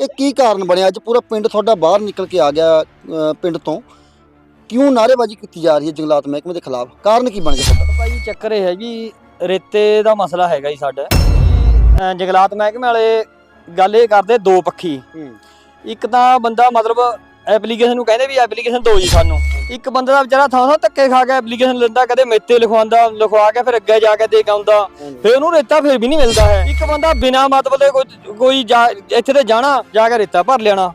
ਇਹ ਕੀ ਕਾਰਨ ਬਣਿਆ? ਅੱਜ ਪੂਰਾ ਪਿੰਡ ਤੁਹਾਡਾ ਬਾਹਰ ਨਿਕਲ ਕੇ ਆ ਗਿਆ ਅ, ਪਿੰਡ ਤੋਂ। ਕਿਉਂ ਨਾਅਰੇਬਾਜ਼ੀ ਕੀਤੀ ਜਾ ਰਹੀ ਹੈ ਜੰਗਲਾਤ ਮਹਿਕਮੇ ਦੇ ਖਿਲਾਫ? ਕਾਰਨ ਕੀ ਬਣ ਗਿਆ? ਤੁਹਾਡਾ ਭਾਈ ਚੱਕਰ ਇਹ ਹੈ ਜੀ ਰੇਤੇ ਦਾ ਮਸਲਾ ਹੈਗਾ ਜੀ ਸਾਡਾ। ਅਹ ਜੰਗਲਾਤ ਮਹਿਕਮੇ ਵਾਲੇ ਗੱਲ ਇਹ ਕਰਦੇ ਦੋ ਪੱਖੀ। ਇੱਕ ਤਾਂ ਬੰਦਾ ਮਤਲਬ ਐਪਲੀਕੇਸ਼ਨ ਨੂੰ ਕਹਿੰਦੇ ਵੀ ਐਪਲੀਕੇਸ਼ਨ ਦਿਓ ਜੀ ਸਾਨੂੰ। ਇੱਕ ਬੰਦਾ ਦਾ ਵਿਚਾਰਾ ਥਾਂ ਥਾਂ ਧੱਕੇ ਖਾ ਕੇ ਐਪਲੀਕੇਸ਼ਨ ਲੈਂਦਾ ਕਦੇ ਮੇਤੇ ਲਿਖਵਾਉਂਦਾ ਲਿਖਵਾ ਕੇ ਫਿਰ ਅੱਗੇ ਜਾ ਕੇ ਦੇ ਕੇ ਆਉਂਦਾ। ਫਿਰ ਉਹਨੂੰ ਰੇਤਾ ਫਿਰ ਵੀ ਨਹੀਂ ਮਿਲਦਾ ਹੈ। ਇੱਕ ਬੰਦਾ ਬਿਨਾ ਮਤਲਬ ਦੇ ਕੋਈ ਕੋਈ ਜਾ- ਇੱਥੇ ਤੇ ਜਾਣਾ ਜਾ ਕੇ ਰੇਤਾ ਭਰ ਲੈਣਾ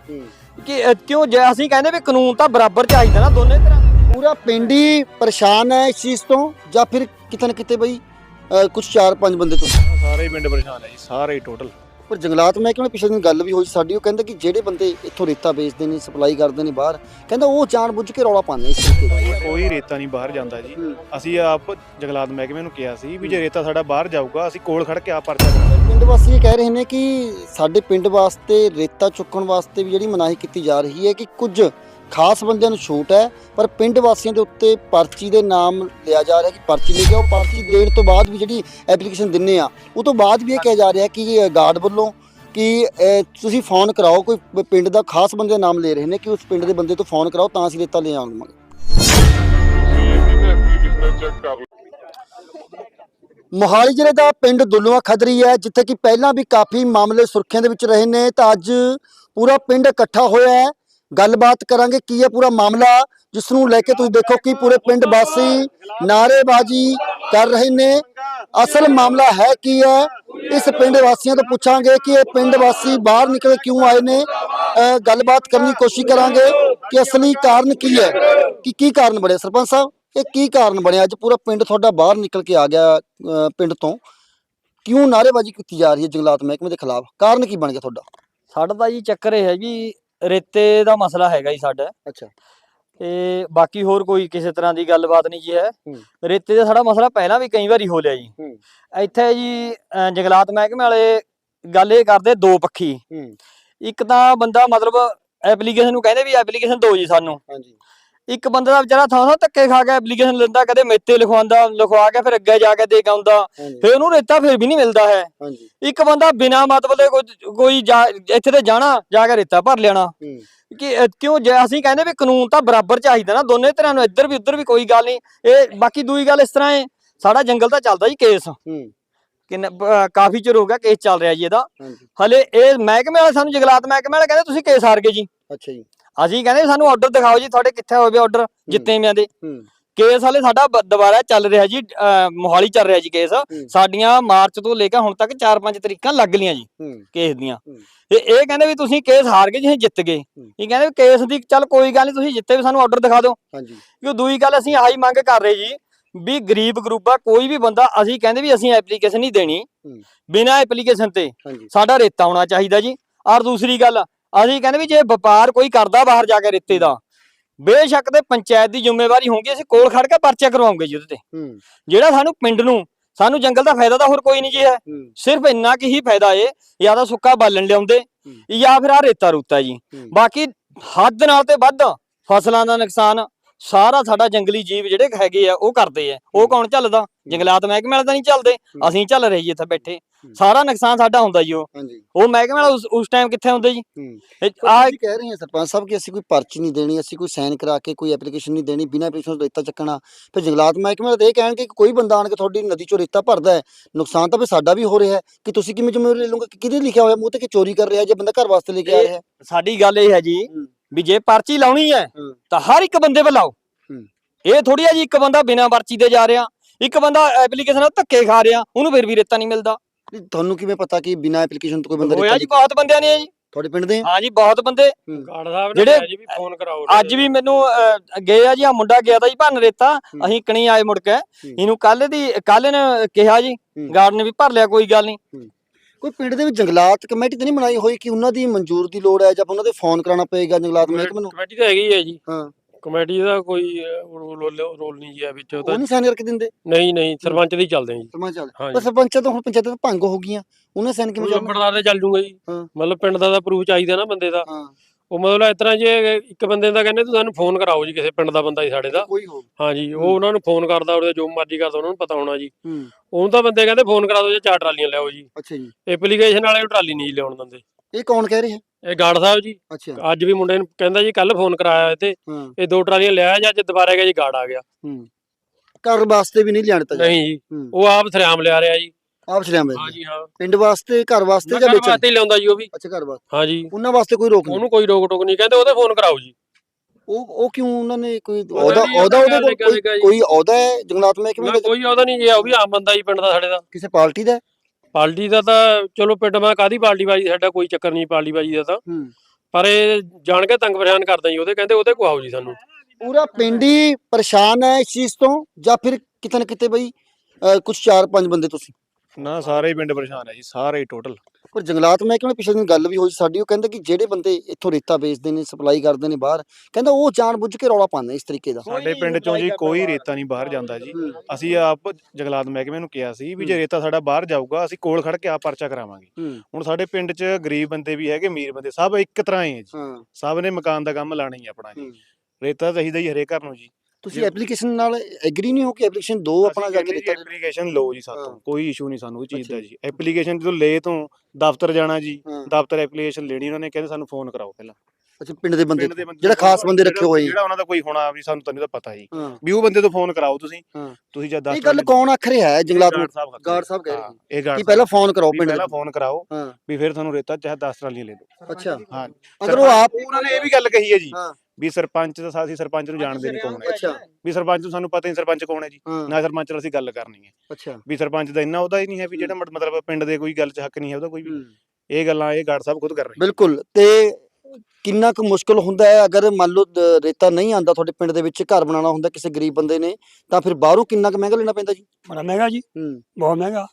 ਕਿ ਕਿਉਂ ਜੇ ਅਸੀਂ ਕਹਿੰਦੇ ਵੀ ਕਾਨੂੰਨ ਤਾਂ ਬਰਾਬਰ ਚਾਹੀਦਾ ਨਾ ਦੋਨੇ ਤਰ੍ਹਾਂ ਪੂਰਾ ਪਿੰਡ ਹੀ ਪਰੇਸ਼ਾਨ ਹੈ ਇਸ ਚੀਜ਼ ਤੋਂ ਜਾਂ ਫਿਰ ਕਿਤੇ ਨਾ ਕਿਤੇ ਬਈ ਕੁਝ ਚਾਰ ਪੰਜ ਬੰਦੇ ਤੋਂ? ਸਾਰੇ ਪਿੰਡ ਪਰੇਸ਼ਾਨ ਹੈ ਜੀ ਸਾਰੇ ਟੋਟਲ ਪਰ ਜੰਗਲਾਤ ਮਹਿਕਮੇ ਪਿਛਲੇ ਦਿਨ ਗੱਲ ਵੀ ਹੋਈ ਸਾਡੀ ਉਹ ਕਹਿੰਦੇ ਕਿ ਜਿਹੜੇ ਬੰਦੇ ਇੱਥੋਂ ਰੇਤਾ ਵੇਚਦੇ ਨੇ ਸਪਲਾਈ ਕਰਦੇ ਨੇ ਬਾਹਰ ਕਹਿੰਦਾ ਉਹ ਜਾਣ ਬੁੱਝ ਕੇ ਰੌਲਾ ਪਾਉਂਦੇ ਇਸ ਤਰੀਕੇ ਦਾ ਕੋਈ ਰੇਤਾ ਨਹੀਂ ਬਾਹਰ ਜਾਂਦਾ ਜੀ। ਅਸੀਂ ਆਪ ਜੰਗਲਾਤ ਮਹਿਕਮੇ ਨੂੰ ਕਿਹਾ ਸੀ ਵੀ ਜੇ ਰੇਤਾ ਸਾਡਾ ਬਾਹਰ ਜਾਊਗਾ ਅਸੀਂ ਕੋਲ ਖੜ ਕੇ ਆਪ ਪਰਚਾ ਕਰਾਂਗੇ। ਪਿੰਡ ਵਾਸੀ ਇਹ ਕਹਿ ਰਹੇ ਨੇ ਕਿ ਸਾਡੇ ਪਿੰਡ ਵਾਸਤੇ ਰੇਤਾ ਚੁੱਕਣ ਵਾਸਤੇ ਵੀ ਜਿਹੜੀ ਮਨਾਹੀ ਕੀਤੀ ਜਾ ਰਹੀ ਹੈ ਕਿ ਕੁਝ ਖਾਸ ਬੰਦਿਆਂ ਨੂੰ ਛੂਟ ਹੈ, ਪਰ ਪਿੰਡ ਵਾਸੀਆਂ ਦੇ ਉੱਤੇ ਪਰਚੀ ਦੇ ਨਾਮ ਲਿਆ ਜਾ ਰਿਹਾ ਕਿ ਪਰਚੀ ਲੈ ਕੇ ਉਹ ਪਰਚੀ ਦੇਣ ਤੋਂ ਬਾਅਦ ਵੀ ਜਿਹੜੀ ਐਪਲੀਕੇਸ਼ਨ ਦਿੰਨੇ ਆ, ਉਹ ਤੋਂ ਬਾਅਦ ਵੀ ਇਹ ਕਿਹਾ ਜਾ ਰਿਹਾ ਕਿ ਗਾਰਡ ਵੱਲੋਂ ਕਿ ਤੁਸੀਂ ਫੋਨ ਕਰਾਓ, ਕੋਈ ਪਿੰਡ ਦਾ ਖਾਸ ਬੰਦੇ ਦਾ ਨਾਮ ਲੈ ਰਹੇ ਨੇ ਕਿ ਉਸ ਪਿੰਡ ਦੇ ਬੰਦੇ ਤੋਂ ਫੋਨ ਕਰਾਓ ਤਾਂ ਅਸੀਂ ਰੇਤਾ ਲੈ ਆਵਾਂਗੇ। ਮੋਹਾਲੀ ਜ਼ਿਲ੍ਹੇ ਦਾ ਪਿੰਡ ਦੁੱਲੂਆ ਖਦਰੀ ਹੈ, ਜਿੱਥੇ ਕਿ ਪਹਿਲਾਂ ਵੀ ਕਾਫੀ ਮਾਮਲੇ ਸੁਰਖੀਆਂ ਦੇ ਵਿੱਚ ਰਹੇ ਨੇ, ਤਾਂ ਅੱਜ ਪੂਰਾ ਪਿੰਡ ਇਕੱਠਾ ਹੋਇਆ ਹੈ। ਗੱਲਬਾਤ ਕਰਾਂਗੇ ਕੀ ਹੈ ਪੂਰਾ ਮਾਮਲਾ ਜਿਸ ਨੂੰ ਲੈ ਕੇ ਤੁਸੀਂ ਦੇਖੋ ਕਿ ਪੂਰੇ ਪਿੰਡ ਵਾਸੀ ਨਾਅਰੇਬਾਜ਼ੀ ਕਰ ਰਹੇ ਨੇ। ਅਸਲ ਮਾਮਲਾ ਹੈ ਕੀ ਹੈ, ਇਸ ਪਿੰਡ ਵਾਸੀਆਂ ਤੋਂ ਪੁੱਛਾਂਗੇ ਕਿ ਇਹ ਪਿੰਡ ਵਾਸੀ ਬਾਹਰ ਨਿਕਲ ਕਿਉਂ ਆਏ ਨੇ। ਗੱਲਬਾਤ ਕਰਨ ਦੀ ਕੋਸ਼ਿਸ਼ ਕਰਾਂਗੇ ਕਿ ਅਸਲੀ ਕਾਰਨ ਕੀ ਹੈ, ਕਿ ਕੀ ਕਾਰਨ ਬਣਿਆ ਸਰਪੰਚ ਸਾਹਿਬ? ਇਹ ਕੀ ਕਾਰਨ ਬਣਿਆ ਅੱਜ ਪੂਰਾ ਪਿੰਡ ਤੁਹਾਡਾ ਬਾਹਰ ਨਿਕਲ ਕੇ ਆ ਗਿਆ ਪਿੰਡ ਤੋਂ। ਕਿਉਂ ਨਾਅਰੇਬਾਜ਼ੀ ਕੀਤੀ ਜਾ ਰਹੀ ਹੈ ਜੰਗਲਾਤ ਮਹਿਕਮੇ ਦੇ ਖਿਲਾਫ? ਕਾਰਨ ਕੀ ਬਣ ਗਿਆ ਤੁਹਾਡਾ? ਸਾਡਾ ਤਾਂ ਜੀ ਚੱਕਰ ਇਹ ਹੈ ਜੀ ਰੇਤੇ ਦਾ ਮਸਲਾ ਹੈਗਾ ਜੀ ਸਾਡਾ। ਅੱਛਾ। ਤੇ ਬਾਕੀ ਹੋਰ ਕੋਈ ਕਿਸੇ ਤਰ੍ਹਾਂ ਦੀ ਗੱਲਬਾਤ ਨਹੀਂ ਜੀ ਹੈ। ਰੇਤੇ ਦਾ ਸਾਡਾ ਮਸਲਾ ਪਹਿਲਾਂ ਵੀ ਕਈ ਵਾਰੀ ਹੋ ਲਿਆ ਜੀ। ਇੱਥੇ ਜੀ ਜੰਗਲਾਤ ਮਹਿਕਮੇ ਵਾਲੇ ਗੱਲ ਇਹ ਕਰਦੇ ਦੋ ਪੱਖੀ। ਇੱਕ ਤਾਂ ਬੰਦਾ ਮਤਲਬ ਐਪਲੀਕੇਸ਼ਨ ਨੂੰ ਕਹਿੰਦੇ ਵੀ ਐਪਲੀਕੇਸ਼ਨ ਦਿਓ ਜੀ ਸਾਨੂੰ। ਹਾਂਜੀ। ਇੱਕ ਬੰਦਾ ਦਾ ਵਿਚਾਰਾ ਥਾਂ ਥਾਂ ਧੱਕੇ ਖਾ ਕੇ ਐਪਲੀਕੇਸ਼ਨ ਲੈਂਦਾ ਕਦੇ ਮੇਤੇ ਲਿਖਵਾਉਂਦਾ ਲਿਖਵਾ ਕੇ ਫਿਰ ਅੱਗੇ ਜਾ ਕੇ ਦੇ ਕੇ ਆਉਂਦਾ। ਫਿਰ ਉਹਨੂੰ ਰੇਤਾ ਫਿਰ ਵੀ ਨਹੀਂ ਮਿਲਦਾ ਹੈ। ਇੱਕ ਬੰਦਾ ਬਿਨਾ ਮਤਲਬ ਦੇ ਕੋਈ ਇੱਥੇ ਤੇ ਜਾਣਾ ਜਾ ਕੇ ਰੇਤਾ ਭਰ ਲੈਣਾ ਕਿ ਕਿਉਂ ਜੇ ਅਸੀਂ ਕਹਿੰਦੇ ਵੀ ਕਾਨੂੰਨ ਤਾਂ ਬਰਾਬਰ ਚਾਹੀਦਾ ਨਾ ਦੋਨੇ ਤਰ੍ਹਾਂ ਨੂੰ ਇੱਧਰ ਵੀ ਉੱਧਰ ਵੀ ਕੋਈ ਗੱਲ ਨਹੀਂ। ਇਹ ਬਾਕੀ ਦੂਈ ਗੱਲ ਇਸ ਤਰ੍ਹਾਂ ਹੈ ਸਾਡਾ ਜੰਗਲ ਤਾਂ ਚੱਲਦਾ ਜੀ ਕੇਸ। ਹੂੰ। ਕਿੰਨਾ ਕਾਫੀ ਚਿਰ ਹੋ ਗਿਆ ਕੇਸ ਚੱਲ ਰਿਹਾ ਜੀ ਇਹਦਾ। ਹਲੇ ਇਹ ਮਹਿਕਮੇ ਵਾਲੇ ਸਾਨੂੰ ਜੰਗਲਾਤ ਮਹਿਕਮੇ ਵਾਲੇ ਕਹਿੰਦੇ ਤੁਸੀਂ ਕੇਸ ਹਾਰ ਗਏ ਜੀ। ਅੱਛਾ ਜੀ। ਅਸੀਂ ਕਹਿੰਦੇ ਵੀ ਸਾਨੂੰ ਆਰਡਰ ਦਿਖਾਓ ਜੀ ਤੁਹਾਡੇ ਕਿੱਥੇ ਹੋਵੇ ਆਰਡਰ ਜਿੱਤੇਵਿਆਂ ਦੇ। ਹੂੰ। ਕੇਸ ਹਾਲੇ ਸਾਡਾ ਬ- ਦੁਬਾਰਾ ਚੱਲ ਰਿਹਾ ਜੀ ਅਹ ਮੋਹਾਲੀ ਚੱਲ ਰਿਹਾ ਜੀ ਕੇਸ। ਸਾਡੀਆਂ ਮਾਰਚ ਤੋਂ ਲੈ ਕੇ ਹੁਣ ਤੱਕ 4-5 ਤਰੀਕਾਂ ਲੱਗ ਲੀਆਂ ਜੀ ਹੂੰ। ਕੇਸ ਦੀਆਂ। ਹੂੰ। ਤੇ ਇਹ ਕਹਿੰਦੇ ਵੀ ਤੁਸੀਂ ਕੇਸ ਹਾਰ ਗਏ ਅਸੀਂ ਜਿੱਤ ਗਏ। ਇਹ ਕਹਿੰਦੇ ਵੀ ਕੇਸ ਦੀ ਚੱਲ ਕੋਈ ਗੱਲ ਨਹੀਂ ਤੁਸੀਂ ਜਿੱਤੇ ਵੀ ਸਾਨੂੰ ਆਰਡਰ ਦਿਖਾ ਦਿਓ। ਹਾਂਜੀ। ਕਿਉਂ ਦੂਈ ਗੱਲ ਅਸੀਂ ਆਹੀ ਮੰਗ ਕਰ ਰਹੇ ਜੀ ਵੀ ਗਰੀਬ ਗਰੂਬਾ ਕੋਈ ਵੀ ਬੰਦਾ ਅਸੀਂ ਕਹਿੰਦੇ ਵੀ ਅਸੀਂ ਐਪਲੀਕੇਸ਼ਨ ਨਹੀਂ ਦੇਣੀ ਹੂੰ। ਬਿਨਾਂ ਐਪਲੀਕੇਸ਼ਨ ਤੇ। ਹਾਂਜੀ। ਸਾਡਾ ਰੇਤਾ ਹੋਣਾ ਚਾਹੀਦਾ ਜੀ। ਔਰ ਦੂਸਰੀ ਗੱਲ ਅਸੀਂ ਕਹਿੰਦੇ ਵੀ ਜੇ ਵਪਾਰ ਕੋਈ ਕਰਦਾ ਬਾਹਰ ਜਾ ਕੇ ਰੇਤੇ ਦਾ ਬੇਸ਼ੱਕ ਤੇ ਪੰਚਾਇਤ ਦੀ ਜ਼ਿੰਮੇਵਾਰੀ ਹੋਊਗੀ ਅਸੀਂ ਕੋਲ ਖੜ ਕੇ ਪਰਚਾ ਕਰਵਾਉਂਗੇ ਜੀ ਉਹਦੇ ਤੇ। ਜਿਹੜਾ ਸਾਨੂੰ ਪਿੰਡ ਨੂੰ ਸਾਨੂੰ ਜੰਗਲ ਦਾ ਫਾਇਦਾ ਤਾਂ ਹੋਰ ਕੋਈ ਨਹੀਂ ਜੀ ਹੈ। ਸਿਰਫ ਇੰਨਾ ਕੀ ਹੀ ਫਾਇਦਾ ਏ ਜਾਂ ਤਾਂ ਸੁੱਕਾ ਬਾਲਣ ਲਿਆਉਂਦੇ। ਜਾਂ ਫਿਰ ਆ ਰੇਤਾ ਰੂਤਾ ਜੀ। ਬਾਕੀ ਹੱਦ ਨਾਲ ਤੇ ਵੱਧ ਫਸਲਾਂ ਦਾ ਨੁਕਸਾਨ ਸਾਰਾ ਸਾਡਾ ਜੰਗਲੀ ਜੀਵ ਜਿਹੜੇ ਹੈਗੇ ਆ ਉਹ ਕਰਦੇ ਆ। ਉਹ ਕੌਣ ਝੱਲਦਾ ਜੰਗਲਾਤ ਮਹਿਕਮੇ ਵਾਲੇ ਤਾਂ ਨਹੀਂ ਚੱਲਦੇ। ਅਸੀਂ ਚੱਲ ਰਹੇ ਜੀ ਇੱਥੇ ਬੈਠੇ। ਸਾਰਾ ਨੁਕਸਾਨ ਸਾਡਾ ਹੁੰਦਾ ਜੀ ਉਹ। ਹਾਂਜੀ। ਉਹ ਮਹਿਕਮੇ ਵਾਲਾ ਉਸ- ਉਸ ਟਾਈਮ ਕਿੱਥੇ ਹੁੰਦੇ ਜੀ? ਇਹ ਆ ਤੁਸੀਂ ਕਹਿ ਰਹੇ ਹਾਂ ਸਰਪੰਚ ਸਾਹਿਬ ਕਿ ਅਸੀਂ ਕੋਈ ਪਰਚੀ ਨਹੀਂ ਦੇਣੀ ਅਸੀਂ ਕੋਈ ਸਾਈਨ ਕਰਾ ਕੇ ਕੋਈ ਐਪਲੀਕੇਸ਼ਨ ਨਹੀਂ ਦੇਣੀ ਬਿਨਾਂ ਐਪਲੀਕੇਸ਼ਨ ਤੋਂ ਰੇਤਾ ਚੱਕਣਾ। ਫਿਰ ਜੰਗਲਾਤ ਮਹਿਕਮੇ ਵਾਲੇ ਤਾਂ ਇਹ ਕਹਿਣਗੇ ਕਿ ਕੋਈ ਬੰਦਾ ਆਣ ਕੇ ਤੁਹਾਡੀ ਨਦੀ ਚੋਂ ਰੇਤਾ ਭਰਦਾ ਹੈ। ਨੁਕਸਾਨ ਤਾਂ ਫਿਰ ਸਾਡਾ ਵੀ ਹੋ ਰਿਹਾ ਹੈ। ਕਿ ਤੁਸੀਂ ਕਿਵੇਂ ਜ਼ਿੰਮੇਵਾਰੀ ਲੈ ਲਓਗੇ? ਕਿ ਕਿਹਦੇ ਲਿਖਿਆ ਹੋਇਆ? ਮੂੰਹ ਤੇ ਕਿ ਚੋਰੀ ਕਰ ਰਿਹਾ ਜੇ ਬੰਦਾ ਘਰ ਵਾਸਤੇ ਲੈ ਕੇ ਆ ਰਿਹਾ ਹੈ? ਸਾਡੀ ਗੱਲ ਇਹ ਹੈ ਜੀ ਹੂੰ। ਵੀ ਜੇ ਪਰਚੀ ਲਾਉਣੀ ਹੈ ਹੂੰ। ਤਾਂ ਹਰ ਇੱਕ ਬੰਦੇ ਵੱਲਾਓ ਹੂੰ। ਇਹ ਥੋੜੀ ਆ ਜੀ ਇੱਕ ਬੰਦਾ ਬਿਨਾਂ ਪਰਚੀ ਦੇ ਜਾ ਰਿਹਾ ਇੱਕ ਬੰਦਾ ਐਪਲੀਕੇਸ਼ਨ ਧੱਕੇ ਖਾ ਰਿਹਾ ਉਹਨੂੰ ਫਿਰ ਵੀ ਰੇਤਾ ਨਹੀਂ ਮਿਲਦਾ। ਨਹੀਂ, ਤੁਹਾਨੂੰ ਕਿਵੇਂ ਪਤਾ ਕਿ ਬਿਨਾਂ ਐਪਲੀਕੇਸ਼ਨ ਤੋਂ ਕੋਈ ਬੰਦਾ ਹੋਇਆ ਰੇਤਾ ਜੀ ਬਹੁਤ ਬੰਦਿਆਂ ਨੇ ਜੀ। ਤੁਹਾਡੇ ਪਿੰਡ ਦੇ? ਆ? ਹਾਂ ਜੀ ਬਹੁਤ ਬੰਦੇ। ਗਾਰਡ ਸਾਹਿਬ ਨੇ ਜਿਹੜੇ- ਕਿਹਾ ਜੀ ਵੀ ਫੋਨ ਕਰਾਓ ਅੱਜ ਵੀ ਮੈਨੂੰ ਅਹ, ਗਏ ਆ ਜੀ ਆ ਮੁੰਡਾ ਗਿਆ ਤਾਂ ਜੀ ਭੰਨ ਰੇਤਾ ਹੂੰ। ਅਸੀਂ ਕਣੀ ਆਏ ਮੁੜ ਕੇ। ਇਹਨੂੰ ਕੱਲ ਦੀ ਕੱਲ ਨੇ ਕਿਹਾ ਜੀ ਹੂੰ। ਗਾਰਡ ਨੇ ਵੀ ਭਰ ਲਿਆ ਕੋਈ ਗੱਲ ਨਹੀਂ ਕੋਈ ਪਿੰਡ ਦੇ ਵਿੱਚ ਜੰਗਲਾਤ ਕਮੇਟੀ ਤੇ ਨਹੀਂ ਬਣਾਈ ਹੋਈ ਕਿ ਉਹਨਾਂ ਦੀ ਮਨਜ਼ੂਰ ਦੀ ਲੋੜ ਹੈ ਜਾਂ ਉਹਨਾਂ ਦੇ ਫੋਨ ਕਰਾਉਣਾ ਪਏਗਾ ਜੰਗਲਾਤ ਮਹਿਕਮੇ ਨੂੰ ਕਮੇਟੀ ਤਾਂ ਹੈਗੀ ਹੈ ਜੀ। ਹਾਂ। ਕਮੇਟੀ ਦਾ ਕੋਈ ਅਹ, ਰੋਲ ਰੋਲ ਨਹੀਂ ਜੀ ਵਿੱਚ ਉਹ ਉਹ ਤਾਂ ਨਹੀਂ ਸਾਈਨ ਕਰਕੇ ਦਿੰਦੇ? ਨਹੀਂ ਨਹੀਂ ਸਰਪੰਚ ਦੀ ਚੱਲਦੇ ਆ ਜੀ। ਸਰਪੰਚ ਚੱਲ ਹਾਂ ਪਰ ਜੀ ਸਰਪੰਚਾਂ ਤੋਂ ਹੁਣ ਪੰਚਾਇਤਾਂ ਤਾਂ ਭੰਗ ਹੋ ਗਈਆਂ। ਉਹਨੇ ਸਾਈਨ ਕਿਵੇਂ ਕਰਨਾ? ਨੰਬਰਦਾਰ ਦੇ ਚੱਲ ਜੂਗਾ ਜੀ। ਹਾਂ। ਮਤਲਬ ਪਿੰਡ ਦਾ ਤਾਂ ਪ੍ਰੂਫ ਚਾਹੀਦਾ ਨਾ ਬੰਦੇ ਦਾ। ਹਾਂ। ਉਹ ਮਤਲਬ ਇਸ ਤਰ੍ਹਾਂ ਜੇ ਇੱਕ ਬੰਦੇ ਦਾ ਕਹਿੰਦੇ ਤੂੰ ਸਾਨੂੰ ਫੋਨ ਕਰਾਓ ਜੀ ਕਿਸੇ ਪਿੰਡ ਦਾ ਬੰਦਾ ਜੀ ਸਾਡੇ ਦਾ। ਕੋਈ ਹੋ ਹਾਂ ਜੀ ਹੂੰ। ਉਹ ਉਹਨਾਂ ਨੂੰ ਫੋਨ ਕਰਦਾ ਉਹਦੇ ਜੋ ਮਰਜ਼ੀ ਕਰਦਾ ਉਹਨਾਂ ਨੂੰ ਪਤਾ ਹੋਣਾ ਜੀ। ਹੂੰ। ਉਹਨੂੰ ਤਾਂ ਬੰਦੇ ਕਹਿੰਦੇ ਫੋਨ ਕਰਾ ਦਿਓ ਜਾਂ ਚਾਰ ਟਰਾਲੀਆਂ ਲਿਆਓ ਜੀ। ਅੱਛਾ ਜੀ। ਐਪਲੀਕੇਸ਼ਨ ਵਾਲੇ ਉਹ ਟਰਾਲੀ ਨਹੀਂ ਲਿਆਉਣ ਦਿੰਦੇ। ਇਹ ਕੌਣ ਕਹਿ ਰਿਹਾ? ਇਹ ਗਾਰਡ ਸਾਹਿਬ ਜੀ। ਅੱਛਾ। ਅੱਜ ਵੀ ਮੁੰਡੇ ਨੂੰ ਕਹਿੰਦਾ ਜੀ ਕੱਲ ਫੋਨ ਕਰਾਇਆ ਹਾਂ। ਇਹ ਦੋ ਟਰਾਲੀਆਂ ਲਿਆ ਜਾਂ ਅੱਜ ਦੁਬਾਰਾ ਗਿਆ ਜੀ ਗਾਰਡ ਆ ਗਿਆ। ਹੂੰ। ਘਰ ਵਾਸਤੇ ਵੀ ਨਹੀਂ ਲਿਆਣ ਤਾ ਨਹੀਂ ਜੀ। ਹੂੰ। ਉਹ ਆਪ ਸਰਿਆਮ ਲਿਆ ਰਿਹਾ ਜੀ। ਆਪ ਛੜਿਆ ਮੈਂ ਹਾਂ ਜੀ ਹਾਂ। ਪਿੰਡ ਵਾਸਤੇ ਘਰ ਵਾਸਤੇ ਜਾਂ ਵੇਚਣ ਵਾਸਤੇ ਹੀ ਲਿਆਉਂਦਾ ਜੀ ਉਹ ਵੀ। ਅੱਛਾ ਘਰ ਵਾਸਤੇ। ਹਾਂ ਜੀ। ਉਹਨਾਂ ਵਾਸਤੇ ਕੋਈ ਰੋਕ ਨਹੀਂ? ਉਹਨੂੰ ਕੋਈ ਰੋਕ ਟੋਕ ਨਹੀਂ। ਕਹਿੰਦੇ ਉਹਦੇ ਫੋਨ ਕਰਾਓ ਜੀ। ਉਹ ਉਹ ਕਿਉਂ ਉਹਨਾਂ ਨੇ ਕੋਈ ਉਹਦਾ ਉਹਦੇ ਕੋਲ ਗੱਲ ਕੋਈ। ਕੋਈ ਅਹੁਦਾ ਹੈ? ਜੰਗਲਾਤ ਮਹਿਕਮੇ ਦਾ ਕੋਈ ਉਹਦਾ ਨਹੀਂ ਜੀ ਉਹ ਵੀ ਆਮ ਬੰਦਾ ਜੀ ਪਿੰਡ ਦਾ ਸਾਡੇ ਦਾ। ਕਿਸੇ ਪਾਰਟੀ ਦਾ ਹੈ? ਪਾਰਟੀ ਦਾ ਤਾਂ ਚਲੋ ਪਿੰਡ ਮੈਂ ਕਾਦੀ ਪਾਰਟੀ ਬਾਜੀ ਸਾਡਾ ਕੋਈ ਚੱਕਰ ਨਹੀਂ ਪਾਰਟੀ ਬਾਜੀ ਦਾ ਤਾਂ। ਹੂੰ। ਪਰ ਇਹ ਜਾਣ ਕੇ ਤੰਗ ਪਰੇਸ਼ਾਨ ਕਰਦਾ ਜੀ ਉਹਦੇ ਕਹਿੰਦੇ ਉਹਦੇ ਕੋ ਆਓ ਜੀ ਸਾਨੂੰ। ਪੂਰਾ ਪਿੰਡ ਹੀ ਪਰੇਸ਼ਾਨ ਹੈ ਇਸ ਚੀਜ਼ ਤੋਂ ਜਾਂ ਫਿਰ ਕਿਤੇ ਨਾ ਕਿਤੇ ਬਈ ਕੁਝ ਚਾਰ ਪੰਜ ਬੰਦੇ ਤੁਸੀਂ? ਨਾ ਸਾਰੇ ਹੀ ਪਿੰਡ ਪਰੇਸ਼ਾਨ ਹੈ ਜੀ ਸਾਰੇ ਹੀ ਟੋਟਲ ਪਰ ਜੰਗਲਾਤ ਮਹਿਕਮੇ ਪਿਛਲੇ ਦਿਨ ਗੱਲ ਵੀ ਹੋਈ ਸਾਡੀ ਉਹ ਕਹਿੰਦੇ ਕਿ ਜਿਹੜੇ ਬੰਦੇ ਇੱਥੋਂ ਰੇਤਾ ਵੇਚਦੇ ਨੇ ਸਪਲਾਈ ਕਰਦੇ ਨੇ ਬਾਹਰ ਕਹਿੰਦਾ ਉਹ ਜਾਣ ਬੁੱਝ ਕੇ ਰੌਲਾ ਪਾਉਂਦੇ ਇਸ ਤਰੀਕੇ ਦਾ। ਸਾਡੇ ਪਿੰਡ ਚੋਂ ਜੀ ਕੋਈ ਰੇਤਾ ਨਹੀਂ ਬਾਹਰ ਜਾਂਦਾ ਜੀ। ਅਸੀਂ ਆਪ ਜੰਗਲਾਤ ਮਹਿਕਮੇ ਨੂੰ ਕਿਹਾ ਸੀ ਵੀ ਜੇ ਰੇਤਾ ਸਾਡਾ ਬਾਹਰ ਜਾਊਗਾ ਅਸੀਂ ਕੋਲ ਖੜ ਕੇ ਆਪ ਪਰਚਾ ਕਰਾਵਾਂਗੇ। ਹੁਣ ਸਾਡੇ ਪਿੰਡ 'ਚ ਗਰੀਬ ਬੰਦੇ ਵੀ ਹੈਗੇ ਅਮੀਰ ਬੰਦੇ ਸਭ ਇੱਕ ਤਰ੍ਹਾਂ ਹੀ ਹੈ ਜੀ। ਸਭ ਨੇ ਮਕਾਨ ਦਾ ਕੰਮ ਲਾਣਾ ਹੀ ਆਪਣਾ ਜੀ। ਰੇਤਾ ਚਾਹੀਦਾ ਹੀ ਹਰੇਕ ਘਰ ਨੂੰ ਜੀ। ਤੁਸੀਂ। ਐਪਲੀਕੇਸ਼ਨ ਨਾਲ ਐਗਰੀ ਨਹੀਂ ਹੋ ਕਿ ਐਪਲੀਕੇਸ਼ਨ ਦੋ ਆਪਣਾ ਜਾ ਕੇ ਰੇਤਾ ਐਪਲੀਕੇਸ਼ਨ ਲਓ ਜੀ ਸਾਤੋਂ। ਕੋਈ ਇਸ਼ੂ ਨਹੀਂ ਸਾਨੂੰ ਉਹ ਚੀਜ਼ ਦਾ ਜੀ। ਐਪਲੀਕੇਸ਼ਨ ਜਦੋਂ ਲੈ ਤੋਂ ਦਫ਼ਤਰ ਜਾਣਾ ਜੀ। ਦਫ਼ਤਰ ਐਪਲੀਕੇਸ਼ਨ ਲੈਣੀ ਉਹਨਾਂ ਨੇ ਕਹਿੰਦੇ ਸਾਨੂੰ ਫੋਨ ਕਰਾਓ ਪਹਿਲਾਂ। ਅੱਛਾ ਪਿੰਡ ਦੇ ਬੰਦੇ ਜਿਹੜਾ ਖਾਸ ਬੰਦੇ ਰੱਖੇ ਹੋਏ। ਜਿਹੜਾ ਉਹਨਾਂ ਦਾ ਕੋਈ ਹੋਣਾ ਵੀ ਸਾਨੂੰ ਤਾਂ ਨਹੀਂ ਪਤਾ ਜੀ। ਵੀ ਉਹ ਬੰਦੇ ਤੋਂ ਫੋਨ ਕਰਾਓ ਤੁਸੀਂ। ਤੁਸੀਂ ਜਦ 10 ਇਹ ਗੱਲ ਕੌਣ ਆਖ ਰਿਹਾ ਹੈ? ਜੰਗਲਾਤ ਗਾਰਡ ਸਾਹਿਬ ਕਹਿ ਰਹੇ ਇਹ ਕਿ ਪਹਿਲਾਂ ਫੋਨ ਕਰਾਓ ਪਿੰਡ ਪਹਿਲਾਂ ਫੋਨ ਕਰਾਓ ਵੀ ਫਿਰ ਤੁਹਾਨੂੰ ਰੇਤਾ ਚਾਹੇ 10 ਟਰਾਲੀਆਂ ਲੈ ਲਓ। ਅੱਛਾ। ਹਾਂ। ਅਗਰ ਉਹ ਆਪ ਉਹਨਾਂ ਨੇ ਇਹ ਵੀ ਗੱਲ ਕਹੀ ਹੈ ਜੀ। ਵੀ ਸਰਪੰਚ ਦਾ ਸਾਥੀ ਸਰਪੰਚ ਨੂੰ ਜਾਣਦੇ ਨਹੀਂ ਕੌਣ ਹੈ ਅੱਛਾ। ਵੀ ਸਰਪੰਚ ਨੂੰ ਸਾਨੂੰ ਪਤਾ ਨਹੀਂ ਸਰਪੰਚ ਕੌਣ ਹੈ ਜੀ। ਹਾਂ। ਨਾ ਸਰਪੰਚ ਨਾਲ ਅਸੀਂ ਗੱਲ ਕਰਨੀ ਹੈ। ਅੱਛਾ। ਵੀ ਸਰਪੰਚ ਦਾ ਇੰਨਾ ਉਹਦਾ ਹੀ ਨਹੀਂ ਹੈ ਵੀ ਜਿਹੜਾ ਮਤ- ਮਤਲਬ ਪਿੰਡ ਦੇ ਕੋਈ ਗੱਲ 'ਚ ਹੱਕ ਨਹੀਂ ਹੈ ਉਹਦਾ ਕੋਈ ਵੀ। ਇਹ ਗੱਲਾਂ ਇਹ ਗਾਰਡ ਸਾਹਿਬ ਖੁਦ ਕਰ ਰਹੇ। ਬਿਲਕੁਲ। ਤੇ ਕਿੰਨਾ ਕੁ ਮੁਸ਼ਕਲ ਹੁੰਦਾ ਹੈ? ਅਗਰ ਮੰਨ ਲਓ ਦ- ਰੇਤਾ ਨਹੀਂ ਆਂਦਾ ਤੁਹਾਡੇ ਪਿੰਡ ਦੇ ਵਿੱਚ ਘਰ ਬਣਾਉਣਾ ਹੁੰਦਾ ਕਿਸੇ ਗਰੀਬ ਬੰਦੇ ਨੇ ਤਾਂ ਫਿਰ ਬਾਹਰੋਂ ਕਿੰਨਾ ਕੁ ਮਹਿੰਗਾ ਲੈਣਾ ਪੈਂਦਾ ਜੀ? ਬੜਾ ਮਹਿੰਗਾ ਜੀ। ਹੂੰ। ਬਹੁਤ ਮਹਿੰਗਾ।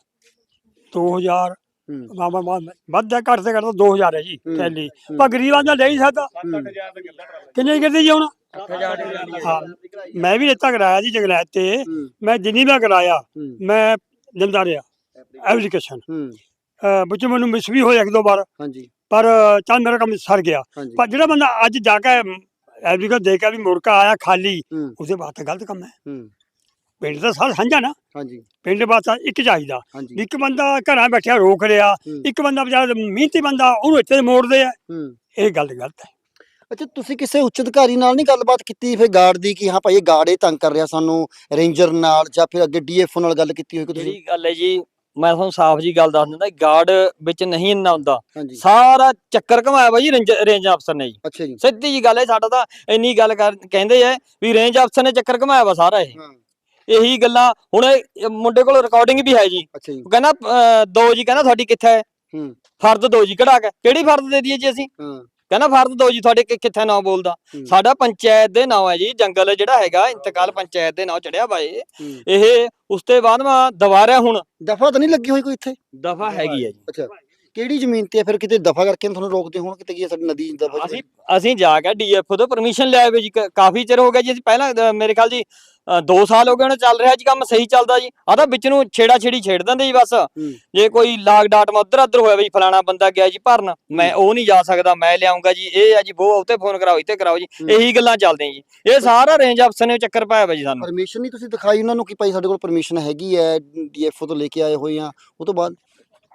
2000 ਹੂੰ। ਬਾਬਾ ਵੱਧ ਘੱਟ ਤੇ ਘੱਟ ਤਾਂ 2000 ਹੈ ਜੀ ਥੈਲੀ। ਪਰ ਗਰੀਬਾਂ ਦਾ ਲੈ ਹੀ ਸਕਦਾ। ਕਿੰਨੇ ਦੀ ਕਰਦੀ ਜੀ ਹੁਣ? ਹਾਂ ਮੈਂ ਵੀ ਰੇਤਾ ਕਰਾਇਆ ਜੀ ਜੰਗਲਾਤ ਤੇ। ਮੈਂ ਜਿੰਨੀ ਦਾ ਕਰਾਇਆ ਮੈਂ ਦਿੰਦਾ ਰਿਹਾ। ਐਪਲੀਕੇਸ਼ਨ ਹੂੰ। ਵਿੱਚ ਮੈਨੂੰ ਮਿਸ ਵੀ ਹੋਇਆ ਇੱਕ ਦੋ ਵਾਰ। ਹਾਂਜੀ। ਪਰ ਚੱਲ ਮੇਰਾ ਕੰਮ ਸਰ ਗਿਆ। ਪਰ ਜਿਹੜਾ ਬੰਦਾ ਅੱਜ ਜਾ ਕੇ ਐਪਲੀਕੇਸ਼ਨ ਦੇ ਕੇ ਵੀ ਮੁੜਕਾ ਆਇਆ ਖਾਲੀ ਉਹਦੇ ਬਾਅਦ ਤਾਂ ਗਲਤ ਕੰਮ ਹੈ। ਹੂੰ। ਪਿੰਡ ਦਾ ਸਾਰ ਸਾਂਝਾ ਨਾ। ਹਾਂਜੀ। ਪਿੰਡ ਵਾਸਤਾ ਇੱਕ ਚਾਹੀਦਾ ਹਾਂਜੀ। ਵੀ ਇੱਕ ਬੰਦਾ ਘਰਾਂ ਬੈਠਿਆ ਰੋਕ ਰਿਹਾ ਹੂੰ। ਇੱਕ ਬੰਦਾ ਵਿਚਾਰਾ ਮਿਹਨਤੀ ਬੰਦਾ ਉਹਨੂੰ ਇੱਥੇ ਮੋੜਦੇ ਆ। ਹੂੰ। ਇਹ ਗੱਲ ਗਲਤ ਹੈ। ਅੱਛਾ ਤੁਸੀਂ ਕਿਸੇ ਉੱਚ ਅਧਿਕਾਰੀ ਨਾਲ ਨਹੀਂ ਗੱਲਬਾਤ ਕੀਤੀ ਫਿਰ ਗਾਰਡ ਦੀ ਕਿ ਹਾਂ ਭਾਈ ਇਹ ਗਾਰਡ ਇਹ ਤੰਗ ਕਰ ਰਿਹਾ ਸਾਨੂੰ ਰੇਂਜਰ ਨਾਲ ਜਾਂ ਫਿਰ ਅੱਗੇ ਡੀਐਫਓ ਨਾਲ ਗੱਲ ਕੀਤੀ ਹੋਈ ਕਿ ਤੁਸੀਂ? ਜਿਹੜੀ ਗੱਲ ਹੈ ਜੀ ਮੈਂ ਤੁਹਾਨੂੰ ਸਾਫ਼ ਜੀ ਗੱਲ ਦੱਸ ਦਿੰਦਾ ਗਾਰਡ ਵਿੱਚ ਨਹੀਂ ਇੰਨਾ ਹੁੰਦਾ। ਹਾਂਜੀ। ਸਾਰਾ ਚੱਕਰ ਘਮਾਇਆ ਵਾ ਜੀ ਰੇਂਜ ਰੇਂਜ ਅਫਸਰ ਨੇ ਜੀ। ਅੱਛਾ ਜੀ। ਸਿੱਧੀ ਜੀ ਗੱਲ ਹੈ ਸਾਡਾ ਤਾਂ ਇੰਨੀ ਗੱਲ ਕਰ ਕਹਿੰਦੇ ਐ ਵੀ ਰੇਂਜ ਅਫਸਰ ਨੇ ਚੱਕਰ ਘਮਾਇਆ ਵਾ ਸਾਰਾ ਇਹ। ਹਾਂ। ਇਹੀ ਗੱਲਾਂ ਹੁਣ ਇਹ ਮੁੰਡੇ ਕੋਲ ਰਿਕਾਰਡਿੰਗ ਵੀ ਹੈ ਜੀ। ਅੱਛਾ ਜੀ। ਉਹ ਕਹਿੰਦਾ ਅਹ, ਦੋ ਜੀ ਕਹਿੰਦਾ ਤੁਹਾਡੀ ਕਿੱਥੇ ਹੈ? ਹੂੰ। ਫਰਦ ਦੋ ਜੀ ਕਢਾ ਕੇ। ਕਿਹੜੀ ਫਰਦ ਦੇ ਦਈਏ ਜੀ ਅਸੀਂ? ਹਾਂ। ਕਹਿੰਦਾ ਫਰਦ ਦੋ ਜੀ ਤੁਹਾਡੇ ਕਿ- ਕਿੱਥੇ ਨਾਂ ਬੋਲਦਾ? ਹੂੰ, ਸਾਡਾ ਪੰਚਾਇਤ ਦੇ ਨਾਂ ਹੈ ਜੀ ਜੰਗਲ ਜਿਹੜਾ ਹੈਗਾ ਇੰਤਕਾਲ ਪੰਚਾਇਤ ਦੇ ਨਾਂ ਚੜਿਆ ਹੂੰ। ਇਹ ਉਸ ਤੋਂ ਬਾਅਦ ਮੈਂ ਦੁਬਾਰਾ ਹੁਣ ਦਫਾ ਤਾਂ ਨਹੀਂ ਲੱਗੀ ਹੋਈ ਕੋਈ ਇੱਥੇ? ਦਫਾ ਹੈਗੀ ਹੈ ਜੀ। ਅੱਛਾ। ਕਿਹੜੀ ਜ਼ਮੀਨ ਤੇ ਫਿਰ ਕਿਤੇ ਦਫਾ ਕਰਕੇ ਤੁਹਾਨੂੰ ਰੋਕਦੇ ਹੋਣ ਕਿਤੇ ਕੀ ਸਾਡੀ ਨਦੀ ਦਫਾ ਅਸੀਂ ਅਸੀਂ ਜਾ ਕੇ ਡੀਐਫਓ ਤੋਂ ਪਰਮਿਸ਼ਨ ਲਿਆ ਵੇ ਜੀ ਕ- ਕਾਫੀ ਚਿਰ ਹੋ ਗਿਆ ਜੀ ਅਸੀਂ ਪਹਿਲਾਂ ਅ, ਮੇਰੇ ਖਿਆਲ ਜੀ 2 ਸਾਲ ਹੋ ਗਏ ਹੁਣ ਚੱਲ ਰਿਹਾ ਜੀ ਕੰਮ ਸਹੀ ਚੱਲਦਾ ਜੀ। ਆ ਤਾਂ ਵਿੱਚ ਨੂੰ ਛੇੜਾ ਛੇੜੀ ਛੇੜ ਦਿੰਦੇ ਜੀ ਬਸ। ਜੇ ਕੋਈ ਲਾਗ ਡਾਟ ਮਾ ਉਧਰ ਉਧਰ ਹੋਇਆ ਵੀ ਫਲਾਣਾ ਬੰਦਾ ਗਿਆ ਜੀ ਭਰਨ ਮੈਂ ਉਹ ਨਹੀਂ ਜਾ ਸਕਦਾ ਮੈਂ ਲਿਆਉਂਗਾ ਜੀ ਇਹ ਆ ਜੀ ਉਹ ਉਤੇ ਫੋਨ ਕਰਾਓ ਇੱਥੇ ਕਰਾਓ ਜੀ ਹੂੰ। ਇਹੀ ਗੱਲਾਂ ਚੱਲਦੀਆਂ ਜੀ। ਇਹ ਸਾਰਾ ਰੇਂਜ ਅਫਸਰ ਨੇ ਚੱਕਰ ਪਾਇਆ ਵਾ ਜੀ ਸਾਨੂੰ। ਪਰਮਿਸ਼ਨ ਨਹੀਂ ਤੁਸੀਂ ਦਿਖਾਈ ਉਹਨਾਂ ਨੂੰ ਕਿ ਭਾਈ ਸਾਡੇ ਕੋਲ ਪਰਮਿਸ਼ਨ ਹੈਗੀ ਹੈ ਡੀਐਫਓ ਤੋਂ ਲੈ ਕੇ ਆਏ ਹੋਏ ਆ ਉਹ ਤੋਂ ਬਾਅਦ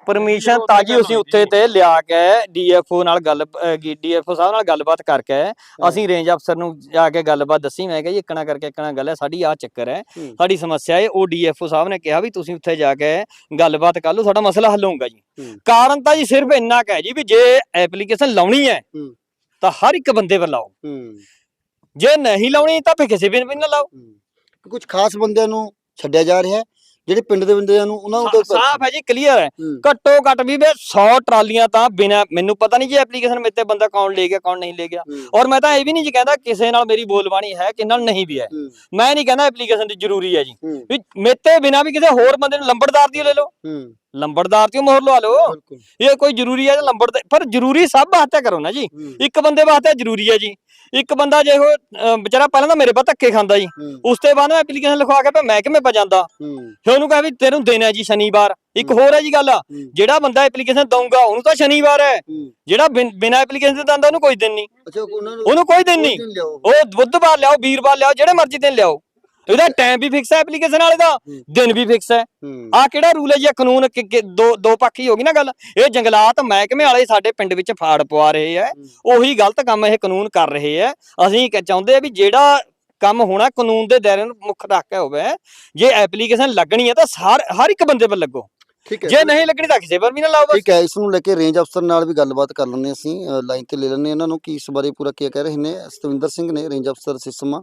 ਪਰਮਿਸ਼ਨ ਤਾਂ ਜੀ ਅਸੀਂ ਉੱਥੇ ਤੇ ਲਿਆ ਕੇ ਡੀਐਫਓ ਨਾਲ ਗੱਲ ਡੀਐਫਓ ਸਾਹਿਬ ਨਾਲ ਗੱਲਬਾਤ ਕਰਕੇ ਅਸੀਂ ਰੇਂਜ ਅਫਸਰ ਨੂੰ ਜਾ ਕੇ ਗੱਲਬਾਤ ਦੱਸੀ। ਮੈਂ ਕਿਹਾ ਜੀ ਇਕਣਾ ਕਰਕੇ ਇਕਣਾ ਗੱਲ ਹੈ ਸਾਡੀ ਆ ਚੱਕਰ ਹੈ। ਸਾਡੀ ਸਮੱਸਿਆ ਹੈ ਉਹ ਡੀਐਫਓ ਸਾਹਿਬ ਨੇ ਕਿਹਾ ਵੀ ਤੁਸੀਂ ਉੱਥੇ ਜਾ ਕੇ ਗੱਲਬਾਤ ਕਰ ਲਓ ਸਾਡਾ ਮਸਲਾ ਹੱਲ ਹੋਊਗਾ ਜੀ। ਕਾਰਨ ਤਾਂ ਜੀ ਸਿਰਫ ਇੰਨਾ ਕੁ ਹੈ ਜੀ ਵੀ ਜੇ ਐਪਲੀਕੇਸ਼ਨ ਲਾਉਣੀ ਹੈ। ਤਾਂ ਹਰ ਇੱਕ ਬੰਦੇ ਪਰ ਲਾਓ ਜੇ ਨਹੀਂ ਲਾਉਣੀ ਤਾਂ ਫਿਰ ਕਿਸੇ ਵੀ ਨਾ ਲਾਓ। ਕੁਝ ਖਾਸ ਬੰਦਿਆਂ ਨੂੰ ਛੱਡਿਆ ਜਾ ਰਿਹਾ ਹੈ ਜਿਹੜੇ ਪਿੰਡ ਦੇ ਬੰਦਿਆਂ ਨੂੰ ਉਹਨਾਂ ਨੂੰ ਸਾਫ਼ ਹੈ ਜੀ ਕਲੀਅਰ ਹੈ। ਘੱਟੋ ਘੱਟ ਵੀ ਵੇ 100 ਟਰਾਲੀਆਂ ਤਾਂ ਬਿਨਾ ਮੈਨੂੰ ਪਤਾ ਨਹੀਂ ਜੀ ਐਪਲੀਕੇਸ਼ਨ ਮੇਤੇ ਬੰਦਾ ਕੌਣ ਲੈ ਗਿਆ ਕੌਣ ਨਹੀਂ ਲੈ ਗਿਆ। ਔਰ ਮੈਂ ਤਾਂ ਇਹ ਵੀ ਨਹੀਂ ਜੀ ਕਹਿੰਦਾ ਕਿਸੇ ਨਾਲ ਮੇਰੀ ਬੋਲਬਾਣੀ ਹੈ ਕਿ ਨਾਲ ਨਹੀਂ ਵੀ ਹੈ। ਮੈਂ ਨਹੀਂ ਕਹਿੰਦਾ ਐਪਲੀਕੇਸ਼ਨ ਦੀ ਜ਼ਰੂਰੀ ਹੈ ਜੀ। ਵੀ ਮੇਤੇ ਬਿਨਾ ਵੀ ਕਿਸੇ ਹੋਰ ਬੰਦੇ ਨੂੰ ਲੰਬੜਦਾਰ ਦੀ ਲੈ ਲਓ। ਲੰਬੜਦਾਰ ਦੀ ਮੋਹਰ ਲਵਾ ਲਓ। ਇਹ ਕੋਈ ਜ਼ਰੂਰੀ ਹੈ ਜਾਂ ਲੰਬੜ ਪਰ ਜ਼ਰੂਰੀ ਸਭ ਵਾਸਤੇ ਕਰੋ ਨਾ ਜੀ। ਇੱਕ ਬੰਦੇ ਵਾਸਤੇ ਜ਼ਰੂਰੀ ਹੈ ਜੀ। ਇੱਕ ਬੰਦਾ ਜੇ ਉਹ ਵਿਚਾਰਾ ਪਹਿਲਾਂ ਤਾਂ ਮੇਰੇ ਪਾ ਧੱਕੇ ਖਾਂਦਾ ਜੀ। ਉਸ ਤੋਂ ਬਾਅਦ ਐਪਲੀਕੇਸ਼ਨ ਲਿਖਵਾ ਕੇ ਮੈਂ ਕਿਵੇਂ ਪਾ ਜਾਂਦਾ? ਫਿਰ ਉਹਨੂੰ ਕਹਾਂ ਵੀ ਤੈਨੂੰ ਦੇਣਾ ਜੀ ਸ਼ਨੀਵਾਰ। ਇੱਕ। ਹੋਰ ਹੈ ਜੀ ਗੱਲ ਜਿਹੜਾ ਬੰਦਾ ਐਪਲੀਕੇਸ਼ਨ ਦਊਗਾ ਉਹਨੂੰ ਤਾਂ ਸ਼ਨੀਵਾਰ ਹੈ। ਜਿਹੜਾ ਬਿਨਾ ਐਪਲੀਕੇਸ਼ਨ ਦੇ ਦੰਦਾ ਉਹਨੂੰ ਕੋਈ ਦਿਨ ਨਹੀਂ। ਅੱਛਾ ਉਹਨਾਂ ਕੋਈ ਦਿਨ ਨਹੀਂ। ਉਹ ਬੁੱਧਵਾਰ ਲਿਆਓ ਵੀਰਵਾਰ ਲਿਆਓ ਜਿਹੜੇ ਮਰਜ਼ੀ ਦਿਨ ਲਿਆਓ। ਇਹਦਾ ਟਾਈਮ ਵੀ ਫਿਕਸ ਹੈ ਐਪਲੀਕੇਸ਼ਨ ਵਾਲੇ ਦਾ। ਦਿਨ ਵੀ ਫਿਕਸ ਹੈ। ਆ ਕਿਹੜਾ ਰੂਲ ਹੈ ਜੀ ਕਾਨੂੰਨ ਦੋ ਦੋ ਪੱਖੀ ਹੋ ਗਈ ਨਾ ਗੱਲ? ਇਹ ਜੰਗਲਾਤ ਮਹਿਕਮੇ ਵਾਲੇ ਸਾਡੇ ਪਿੰਡ ਵਿੱਚ ਫਾੜ ਪਵਾ ਰਹੇ ਆ ਉਹੀ ਗਲਤ ਕੰਮ ਇਹ ਕਾਨੂੰਨ ਕਰ ਰਹੇ ਆ ਅਸੀਂ ਚਾਹੁੰਦੇ ਆ ਵੀ ਜਿਹੜਾ ਕੰਮ ਹੋਣਾ ਕਾਨੂੰਨ ਦੇ ਦਾਇਰੇ ਨੂੰ ਮੁੱਖ ਰੱਖ ਕੇ ਹੋਵੇ ਜੇ ਐਪਲੀਕੇਸ਼ਨ ਲੱਗਣੀ ਹੈ ਤਾਂ ਹਰ ਇੱਕ ਬੰਦੇ 'ਤੇ ਲੱਗੋ। ਠੀਕ ਹੈ। ਜੇ ਨਹੀਂ ਲੱਗਣੀ ਤਾਂ ਕਿਸੇ ਪਰ ਵੀ ਨਾ ਲਾਓ ਠੀਕ ਹੈ ਇਸ ਨੂੰ ਲੈ ਕੇ ਰੇਂਜ ਅਫਸਰ ਨਾਲ ਵੀ ਗੱਲਬਾਤ ਕਰ ਲੈਂਦੇ ਅਸੀਂ। ਲਾਈਨ ਤੇ ਲੈ ਲੈਂਦੇ ਇਹਨਾਂ ਨੂੰ ਕਿ ਇਸ ਬਾਰੇ ਪੂਰਾ ਕੀ ਕਹਿ ਰਹੇ ਨੇ। ਸਤਵਿੰਦਰ ਸਿੰਘ ਨੇ ਰੇਂਜ ਅਫਸਰ ਸਿਸਮਾ